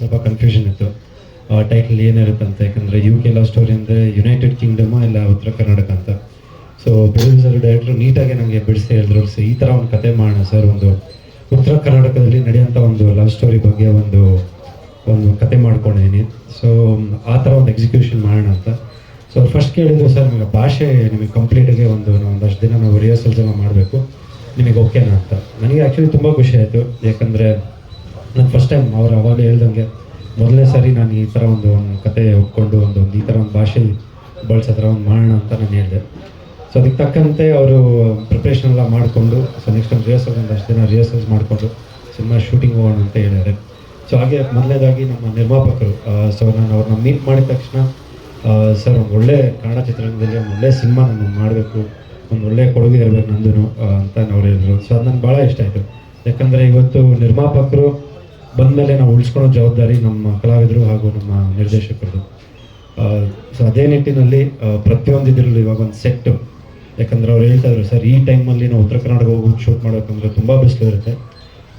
ಸ್ವಲ್ಪ ಕನ್ಫ್ಯೂಷನ್ ಇತ್ತು. ಟೈಟಲ್ ಏನಿರುತ್ತೆ ಅಂತ, ಯಾಕಂದರೆ ಯು ಕೆ ಲವ್ ಸ್ಟೋರಿ ಅಂದರೆ ಯುನೈಟೆಡ್ ಕಿಂಗ್ಡಮ್ ಇಲ್ಲ ಉತ್ತರ ಕರ್ನಾಟಕ ಅಂತ. ಸೊ ಪ್ರೊಡ್ಯೂಸರ್ ಡೈರೆಕ್ಟ್ರು ನೀಟಾಗಿ ನನಗೆ ಬಿಡಿಸಿ ಹೇಳಿದ್ರು ಸೊ ಈ ಥರ ಒಂದು ಕತೆ ಮಾಡೋಣ, ಸರ್, ಒಂದು ಉತ್ತರ ಕರ್ನಾಟಕದಲ್ಲಿ ನಡೆಯೋಂಥ ಒಂದು ಲವ್ ಸ್ಟೋರಿ ಬಗ್ಗೆ ಒಂದು ಒಂದು ಕತೆ ಮಾಡ್ಕೊಂಡಿದ್ದೀನಿ ಸೊ ಆ ಥರ ಒಂದು ಎಕ್ಸಿಕ್ಯೂಷನ್ ಮಾಡೋಣ ಅಂತ. ಸೊ ಫಸ್ಟ್ ಕೇಳಿದ್ರು, ಸರ್, ನಿಮಗೆ ಭಾಷೆ ನಿಮಗೆ ಕಂಪ್ಲೀಟಾಗಿ ಒಂದು, ಒಂದಷ್ಟು ದಿನ ನಾವು ರಿಹರ್ಸಲ್ಸ್ ಎಲ್ಲ ಮಾಡಬೇಕು. ನಿಮಗೆ ಓಕೆನಾ ಅಂತ. ನನಗೆ ಆ್ಯಕ್ಚುಲಿ ತುಂಬ ಖುಷಿ ಆಯಿತು, ಯಾಕಂದರೆ ನಾನು ಫಸ್ಟ್ ಟೈಮ್ ಅವ್ರು ಅವಾಗ ಹೇಳ್ದಂಗೆ ಮೊದಲನೇ ಸಾರಿ ನಾನು ಈ ಥರ ಒಂದು ಕತೆ ಒಪ್ಕೊಂಡು ಒಂದು ಒಂದು ಈ ಥರ ಒಂದು ಭಾಷೆ ಬಳಸೋ ಥರ ಒಂದು ಮಾಡೋಣ ಅಂತ ನಾನು ಹೇಳಿದೆ. ಸೊ ಅದಕ್ಕೆ ತಕ್ಕಂತೆ ಅವರು ಪ್ರಿಪ್ರೇಷನ್ ಎಲ್ಲ ಮಾಡಿಕೊಂಡು ಸೊ ನೆಕ್ಸ್ಟ್ ಟೈಮ್ ರಿಹರ್ಸಲ್ ಒಂದಷ್ಟು ದಿನ ರಿಹರ್ಸಲ್ಸ್ ಮಾಡಿಕೊಂಡು ಸಿನಿಮಾ ಶೂಟಿಂಗ್ ಹೋಗೋಣ ಅಂತ ಹೇಳಿದ್ದಾರೆ. ಸೊ ಹಾಗೆ ಮೊದಲನೇದಾಗಿ ನಮ್ಮ ನಿರ್ಮಾಪಕರು ಸೊ ನಾನು ಅವ್ರನ್ನ ಮೀಟ್ ಮಾಡಿದ ತಕ್ಷಣ ಸರ್ ಒಂದು ಒಳ್ಳೆ ಕನ್ನಡ ಚಿತ್ರರಂಗದಲ್ಲಿ ಒಂದು ಒಳ್ಳೆ ಸಿನಿಮಾ ನಾನು ಮಾಡಬೇಕು, ಒಂದು ಒಳ್ಳೆ ಕೊಡುಗೆ ಇರಬೇಕು ನಂದು ಅಂತ ಅವ್ರು ಹೇಳಿದ್ರು. ಸೊ ಅದು ನನಗೆ ಭಾಳ ಇಷ್ಟ ಆಯಿತು. ಯಾಕಂದರೆ ಇವತ್ತು ನಿರ್ಮಾಪಕರು ಬಂದಮೇಲೆ ನಾವು ಉಳಿಸ್ಕೊಳ್ಳೋ ಜವಾಬ್ದಾರಿ ನಮ್ಮ ಕಲಾವಿದರು ಹಾಗೂ ನಮ್ಮ ನಿರ್ದೇಶಕರದು. ಸೊ ಅದೇ ನಿಟ್ಟಿನಲ್ಲಿ ಪ್ರತಿಯೊಂದು ಇದರಲ್ಲಿ ಇವಾಗ ಒಂದು ಸೆಟ್ಟು ಯಾಕಂದ್ರೆ ಅವ್ರು ಹೇಳ್ತಾ ಇದ್ರು, ಸರ್, ಈ ಟೈಮಲ್ಲಿ ನಾವು ಉತ್ತರ ಕರ್ನಾಟಕ ಹೋಗಿ ಶೂಟ್ ಮಾಡಬೇಕಂದ್ರೆ ತುಂಬ ಬಿಸಿಲು ಇರುತ್ತೆ.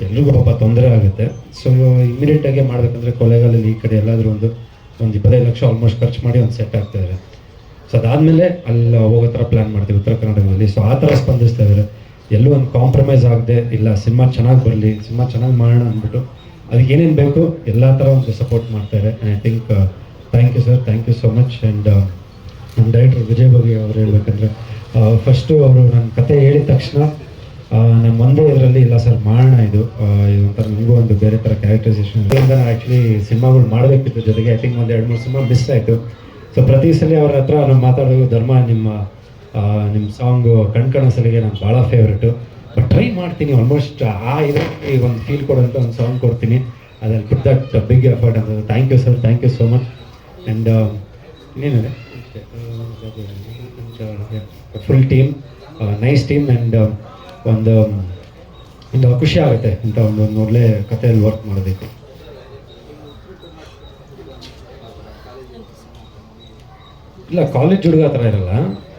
ಎಲ್ರಿಗೂ ಪಾಪ ತೊಂದರೆ ಆಗುತ್ತೆ. ಸೊ ಇಮಿಡಿಯೇಟಾಗಿ ಮಾಡಬೇಕಂದ್ರೆ ಕೊಲೆಗಾಲಲ್ಲಿ ಈ ಕಡೆ ಎಲ್ಲಾದರೂ ಒಂದು ಒಂದು ಇಪ್ಪತ್ತೈದು ಲಕ್ಷ ಆಲ್ಮೋಸ್ಟ್ ಖರ್ಚು ಮಾಡಿ ಒಂದು ಸೆಟ್ ಆಗ್ತಾ ಇದ್ದಾರೆ ಸೊ ಅದಾದಮೇಲೆ ಅಲ್ಲಿ, ಹೋಗೋ ಥರ ಪ್ಲ್ಯಾನ್ ಮಾಡ್ತೀವಿ ಉತ್ತರ ಕರ್ನಾಟಕದಲ್ಲಿ. ಸೊ ಆ ಥರ ಸ್ಪಂದಿಸ್ತಾ ಇದ್ದಾರೆ ಎಲ್ಲೂ ಒಂದು ಕಾಂಪ್ರಮೈಸ್ ಆಗದೆ, ಇಲ್ಲ, ಸಿನಿಮಾ ಚೆನ್ನಾಗಿ ಬರಲಿ, ಸಿನಿಮಾ ಚೆನ್ನಾಗಿ ಮಾಡೋಣ ಅಂದ್ಬಿಟ್ಟು ಅದಕ್ಕೆ ಏನೇನು ಬೇಕು ಎಲ್ಲ ಥರ ಒಂದು ಸಪೋರ್ಟ್ ಮಾಡ್ತಾರೆ. I think thank you sir thank you so much and ನಮ್ಮ ಡೈರೆಕ್ಟರ್ ವಿಜಯ್ ಬಗ್ಗೆ ಅವ್ರು ಹೇಳ್ಬೇಕಂದ್ರೆ ಫಸ್ಟು ಅವರು ನನ್ನ ಕತೆ ಹೇಳಿದ ತಕ್ಷಣ ನಮ್ಮ ಒಂದೇ ಇದರಲ್ಲಿ ಇಲ್ಲ ಸರ್ ಮಾಡೋಣ ಇದು. ಇದೊಂಥರ ನಿಮಗೂ ಒಂದು ಬೇರೆ ಥರ ಕ್ಯಾರೆಕ್ಟರೈಸೇಷನ್ ಇದರಿಂದ ನಾನು ಆ್ಯಕ್ಚುಲಿ ಸಿನಿಮಾಗಳು ಮಾಡಬೇಕಿತ್ತು ಜೊತೆಗೆ ಐ ಥಿಂಕ್ ಒಂದು ಎರಡು ಮೂರು ಸಿನಿಮಾ ಮಿಸ್ ಆಯಿತು. ಸೊ ಪ್ರತಿ ಸಲ ಅವ್ರ ಹತ್ರ ನಾವು ಮಾತಾಡೋದು ಧರ್ಮ ನಿಮ್ಮ ನಿಮ್ಮ ಸಾಂಗು ಕಣ್ಕಣಸಲಿಗೆ ನಾನು ಭಾಳ ಫೇವ್ರೇಟು ಬಟ್ ಟ್ರೈ ಮಾಡ್ತೀನಿ ಆಲ್ಮೋಸ್ಟ್ ಆ ಇದಕ್ಕೆ ಒಂದು ಫೀಲ್ ಕೊಡೋಂಥ ಒಂದು ಸಾಂಗ್ ಕೊಡ್ತೀನಿ. ಅದ್ರಲ್ಲಿ ಪುಟ್ ದಟ್ ಬಿಗ್ ಎಫರ್ಟ್ ಅಂತ thank you sir thank you so much and ಇನ್ನೇನಿದೆ? Full team nice team and ಒಂದು ಒಂದು ಖುಷಿ ಆಗುತ್ತೆ ಇಂಥ ಒಂದು ನೋಡಲೇ ಕಥೆಯಲ್ಲಿ ವರ್ಕ್ ಮಾಡೋದಕ್ಕೆ. ಇಲ್ಲ ಕಾಲೇಜ್ ಹುಡುಗ ಥರ ಇರಲ್ಲ.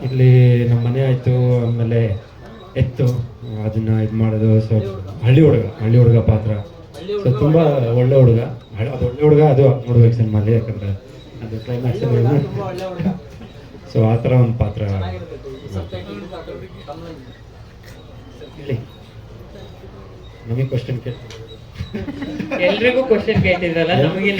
ಇಲ್ಲಿ ನಮ್ಮ ಮನೆ ಆಯಿತು, ಆಮೇಲೆ ಎತ್ತು. ಅದನ್ನ ಇದು ಮಾಡೋದು ಸೊ ಹಳ್ಳಿ ಹುಡುಗ ಹಳ್ಳಿ ಹುಡುಗ ಪಾತ್ರ. ಸೊ ತುಂಬ ಒಳ್ಳೆ ಹುಡುಗ. ಅದು ಒಳ್ಳೆ ಹುಡುಗ ಅದು ನೋಡ್ಬೇಕು ಸಿನಿಮಾಲಿ ಯಾಕಂದ್ರೆ ಅದು ಕ್ಲೈಮ್ಯಾಕ್ಸ್ ಸೊ ಆ ಥರ ಒಂದು ಪಾತ್ರ. ಹೇಳಿ. ನಮಗೆ ಕ್ವಶನ್ ಕೇಳಿ. ಎಲ್ರಿಗೂ ಕ್ವಶನ್ ಕೇಳ್ತಿದ್ರಲ್ಲ ನಮಗೆ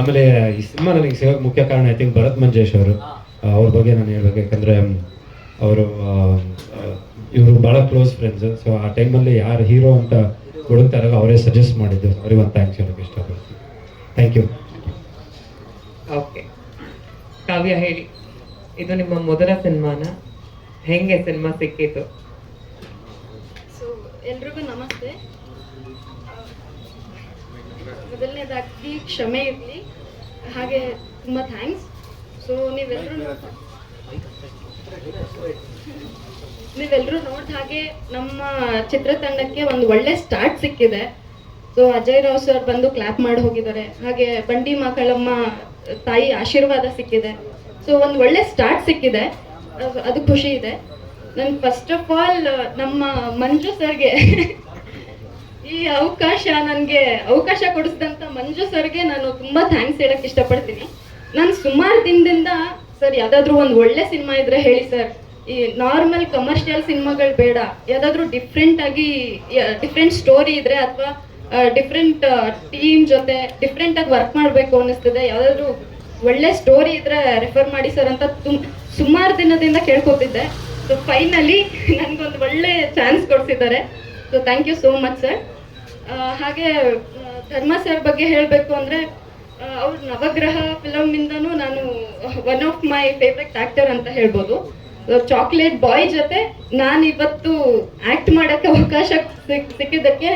ಆಮೇಲೆ ಈ ಸಿನಿಮಾ ನನಗೆ ಸಿಗೋಕೆ ಮುಖ್ಯ ಕಾರಣ ಐ ಥಿಂಕ್ ಭರತ್ ಮಂಜೇಶ್ ಅವರು. ಅವ್ರ ಬಗ್ಗೆ ನಾನು ಹೇಳ್ಬೇಕು ಯಾಕಂದರೆ ಅವರು ಇವರು ಭಾಳ ಕ್ಲೋಸ್ ಫ್ರೆಂಡ್ಸ್ ಸೊ ಆ ಟೈಮಲ್ಲಿ ಯಾರು ಹೀರೋ ಅಂತ ಹುಡುಕ್ತಾರಲ್ಲ ಅವರೇ ಸಜೆಸ್ಟ್ ಮಾಡಿದ್ದು. ಅವ್ರಿಗೆ ಒಂದು ಥ್ಯಾಂಕ್ಸ್ ಹೇಳಕ್ಕೆ ಇಷ್ಟಪಡ್ತೀನಿ. ಥ್ಯಾಂಕ್ ಯು ಓಕೆ ಕಾವ್ಯ ಹೇಳಿ. ಇದು ನಿಮ್ಮ ಮೊದಲ ಸಿನಿಮಾನ? ಹೆಂಗೆ ಸಿನಿಮಾ ಸಿಕ್ಕಿತು? ಸೊ ಎಲ್ರಿಗೂ ನಮಸ್ತೆ. ಮೊದಲನೇದಾಗಿ ಕ್ಷಮೆ ಇರಲಿ. ಹಾಗೆ ತುಂಬ ಥ್ಯಾಂಕ್ಸ್ ಸೊ ನೀವೆಲ್ಲರೂ ನೀವೆಲ್ಲರೂ ನೋಡಿದ ಹಾಗೆ ನಮ್ಮ ಚಿತ್ರತಂಡಕ್ಕೆ ಒಂದು ಒಳ್ಳೆ ಸ್ಟಾರ್ಟ್ ಸಿಕ್ಕಿದೆ. ಸೊ ಅಜಯ್ ರಾವ್ ಸರ್ ಬಂದು ಕ್ಲಾಪ್ ಮಾಡಿ ಹೋಗಿದ್ದಾರೆ. ಹಾಗೆ ಬಂಡಿ ಮಕ್ಕಳಮ್ಮ ತಾಯಿ ಆಶೀರ್ವಾದ ಸಿಕ್ಕಿದೆ. ಸೊ ಒಂದು ಒಳ್ಳೆ ಸ್ಟಾರ್ಟ್ ಸಿಕ್ಕಿದೆ. ಅದು- ಅದು ಖುಷಿ ಇದೆ. ನನ್ ಫಸ್ಟ್ ಆಫ್ ಆಲ್ ನಮ್ಮ ಮಂಜು ಸರ್ಗೆ ಈ ಅವಕಾಶ ನನಗೆ ಅವಕಾಶ ಕೊಡಿಸಿದಂತ ಮಂಜು ಸರ್ಗೆ ನಾನು ತುಂಬಾ ಥ್ಯಾಂಕ್ಸ್ ಹೇಳಕ್ ಇಷ್ಟಪಡ್ತೀನಿ. ನಾನು ಸುಮಾರು ದಿನದಿಂದ ಸರ್ ಯಾವ್ದಾದ್ರು ಒಂದು ಒಳ್ಳೆ ಸಿನಿಮಾ ಇದ್ರೆ ಹೇಳಿ ಸರ್. ಈ ನಾರ್ಮಲ್ ಕಮರ್ಷಿಯಲ್ ಸಿನಿಮಾಗಳು ಬೇಡ. ಯಾವ್ದಾದ್ರು ಡಿಫ್ರೆಂಟ್ ಆಗಿ ಡಿಫ್ರೆಂಟ್ ಸ್ಟೋರಿ ಇದ್ರೆ ಅಥವಾ ಡಿಫ್ರೆಂಟ್ ಟೀಮ್ ಜೊತೆ ಡಿಫ್ರೆಂಟ್ ಆಗಿ ವರ್ಕ್ ಮಾಡಬೇಕು ಅನ್ನಿಸ್ತದೆ. ಯಾವ್ದಾದ್ರು ಒಳ್ಳೆ ಸ್ಟೋರಿ ಇದ್ರೆ ರೆಫರ್ ಮಾಡಿ ಸರ್ ಅಂತ ತುಂಬ ಸುಮಾರು ದಿನದಿಂದ ಕೇಳ್ಕೊತಿದ್ದೆ. ಸೊ ಫೈನಲಿ ನನಗೊಂದು ಒಳ್ಳೆ chance ಕೊಡ್ಸಿದ್ದಾರೆ. So thank you so much sir ಹಾಗೆ ಧರ್ಮ ಸರ್ ಬಗ್ಗೆ ಹೇಳಬೇಕು ಅಂದರೆ ಅವ್ರ ನವಗ್ರಹ ಫಿಲಮ್ನಿಂದನೂ ನಾನು one of my favourite actor ಅಂತ ಹೇಳ್ಬೋದು. ಚಾಕ್ಲೇಟ್ ಬಾಯ್ ಜೊತೆ ನಾನು ಇವತ್ತು ಆ್ಯಕ್ಟ್ ಮಾಡೋಕ್ಕೆ ಅವಕಾಶ ಸಿಕ್, ಸಿಕ್ಕಿದ್ದಕ್ಕೆ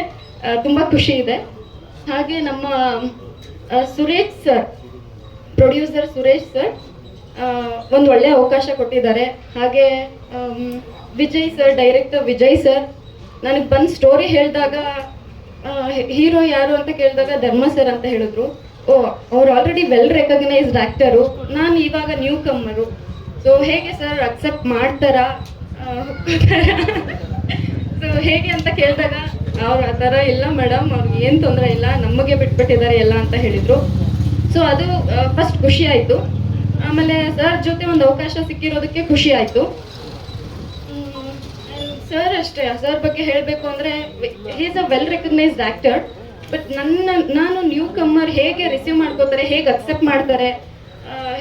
ತುಂಬ ಖುಷಿ ಇದೆ. ಹಾಗೆ ನಮ್ಮ Suresh sir producer Suresh sir ಒಂದು ಒಳ್ಳೆ ಅವಕಾಶ ಕೊಟ್ಟಿದ್ದಾರೆ. ಹಾಗೆ Vijay sir director Vijay sir ನನಗೆ ಬಂದು ಸ್ಟೋರಿ ಹೇಳಿದಾಗ ಹೀರೋ ಯಾರು ಅಂತ ಕೇಳಿದಾಗ ಧರ್ಮ ಸರ್ ಅಂತ ಹೇಳಿದ್ರು. ಓ, ಅವ್ರು ಆಲ್ರೆಡಿ ವೆಲ್ ರೆಕಗ್ನೈಸ್ಡ್ ಆ್ಯಕ್ಟರು ನಾನು ಇವಾಗ ನ್ಯೂ ಕಮ್ಮರು ಸೊ ಹೇಗೆ ಸರ್ ಅಕ್ಸೆಪ್ಟ್ ಮಾಡ್ತಾರಾ? ಸೊ ಹೇಗೆ ಅಂತ ಕೇಳಿದಾಗ, ಅವ್ರು ಆ ಥರ ಇಲ್ಲ ಮೇಡಮ್ ಅವ್ರಿಗೆ ಏನು ತೊಂದರೆ ಇಲ್ಲ ನಮಗೆ ಬಿಟ್ಬಿಟ್ಟಿದ್ದಾರೆ ಎಲ್ಲ ಅಂತ ಹೇಳಿದರು. ಸೊ ಅದು ಫಸ್ಟ್ ಖುಷಿ ಆಯಿತು. ಆಮೇಲೆ ಸರ್ ಜೊತೆ ಒಂದು ಅವಕಾಶ ಸಿಕ್ಕಿರೋದಕ್ಕೆ ಖುಷಿ ಆಯಿತು. ಸರ್ ಅಷ್ಟೇ ಸರ್ ಬಗ್ಗೆ ಹೇಳಬೇಕು ಅಂದರೆ is a well recognised actor but ನನ್ನ, ನಾನು ನ್ಯೂ ಕಮ್ಮರ್ ಹೇಗೆ ರಿಸೀವ್ ಮಾಡ್ಕೋತಾರೆ, ಹೇಗೆ ಅಕ್ಸೆಪ್ಟ್ ಮಾಡ್ತಾರೆ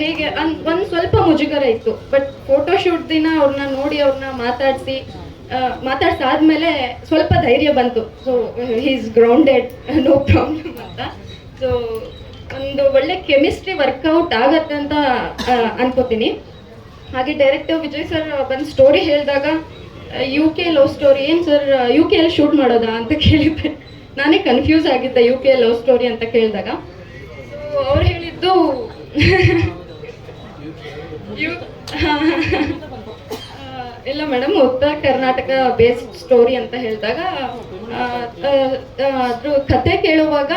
ಹೇಗೆ, ಅನ್, ಒಂದು ಸ್ವಲ್ಪ ಮುಜುಗರ ಇತ್ತು ಬಟ್ ಫೋಟೋಶೂಟ್ ದಿನ ಅವ್ರನ್ನ ನೋಡಿ ಅವ್ರನ್ನ ಮಾತಾಡಿಸಿ ಮಾತಾಡ್ಸಾದ್ಮೇಲೆ ಸ್ವಲ್ಪ ಧೈರ್ಯ ಬಂತು. So is grounded no problem ಅಂತ. ಸೊ ಒಂದು ಒಳ್ಳೆ ಕೆಮಿಸ್ಟ್ರಿ ವರ್ಕೌಟ್ ಆಗತ್ತೆ ಅಂತ ಅನ್ಕೋತೀನಿ. ಹಾಗೆ ಡೈರೆಕ್ಟರ್ ವಿಜಯ್ ಸರ್ ಬಂದು ಸ್ಟೋರಿ ಹೇಳಿದಾಗ ಯು ಕೆ ಲವ್ ಸ್ಟೋರಿ ಏನು ಸರ್ ಯು ಕೆ ಅಲ್ಲಿ ಶೂಟ್ ಮಾಡೋದಾ ಅಂತ ಕೇಳಿದ್ದೆ. ನಾನೇ ಕನ್ಫ್ಯೂಸ್ ಆಗಿದ್ದೆ ಯು ಕೆ ಲವ್ ಸ್ಟೋರಿ ಅಂತ ಕೇಳಿದಾಗ. ಸೊ ಅವ್ರು ಹೇಳಿದ್ದು ಯು- ಇಲ್ಲ ಮೇಡಮ್ ಉತ್ತರ ಕರ್ನಾಟಕ ಬೇಸ್ಡ್ ಸ್ಟೋರಿ ಅಂತ ಹೇಳಿದಾಗ ಅದ್ರ ಕತೆ ಕೇಳುವಾಗ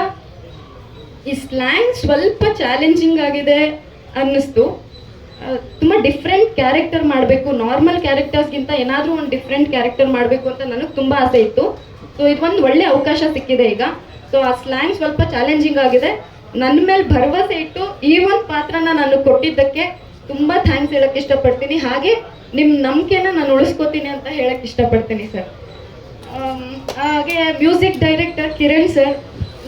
ಈ ಸ್ಲ್ಯಾಂಗ್ ಸ್ವಲ್ಪ ಚಾಲೆಂಜಿಂಗ್ ಆಗಿದೆ ಅನ್ನಿಸ್ತು. ತುಂಬ ಡಿಫ್ರೆಂಟ್ ಕ್ಯಾರೆಕ್ಟರ್ ಮಾಡಬೇಕು. ನಾರ್ಮಲ್ ಕ್ಯಾರೆಕ್ಟರ್ಸ್ಗಿಂತ ಏನಾದರೂ ಒಂದು ಡಿಫ್ರೆಂಟ್ ಕ್ಯಾರೆಕ್ಟರ್ ಮಾಡಬೇಕು ಅಂತ ನನಗೆ ತುಂಬ ಆಸೆ ಇತ್ತು. ಸೊ ಇದೊಂದು ಒಳ್ಳೆ ಅವಕಾಶ ಸಿಕ್ಕಿದೆ ಈಗ. ಸೊ ಆ ಸ್ಲ್ಯಾಂಗ್ ಸ್ವಲ್ಪ ಚಾಲೆಂಜಿಂಗ್ ಆಗಿದೆ. ನನ್ನ ಮೇಲೆ ಭರವಸೆ ಇಟ್ಟು ಈ ಒಂದು ಪಾತ್ರನ ನಾನು ಕೊಟ್ಟಿದ್ದಕ್ಕೆ ತುಂಬ ಥ್ಯಾಂಕ್ಸ್ ಹೇಳಕ್ಕೆ ಇಷ್ಟಪಡ್ತೀನಿ. ಹಾಗೆ ನಿಮ್ಮ ನಂಬಿಕೆನ ನಾನು ಉಳಿಸ್ಕೋತೀನಿ ಅಂತ ಹೇಳಕ್ಕೆ ಇಷ್ಟಪಡ್ತೀನಿ ಸರ್ ಹಾಗೆ ಮ್ಯೂಸಿಕ್ ಡೈರೆಕ್ಟರ್ ಕಿರಣ್ ಸರ್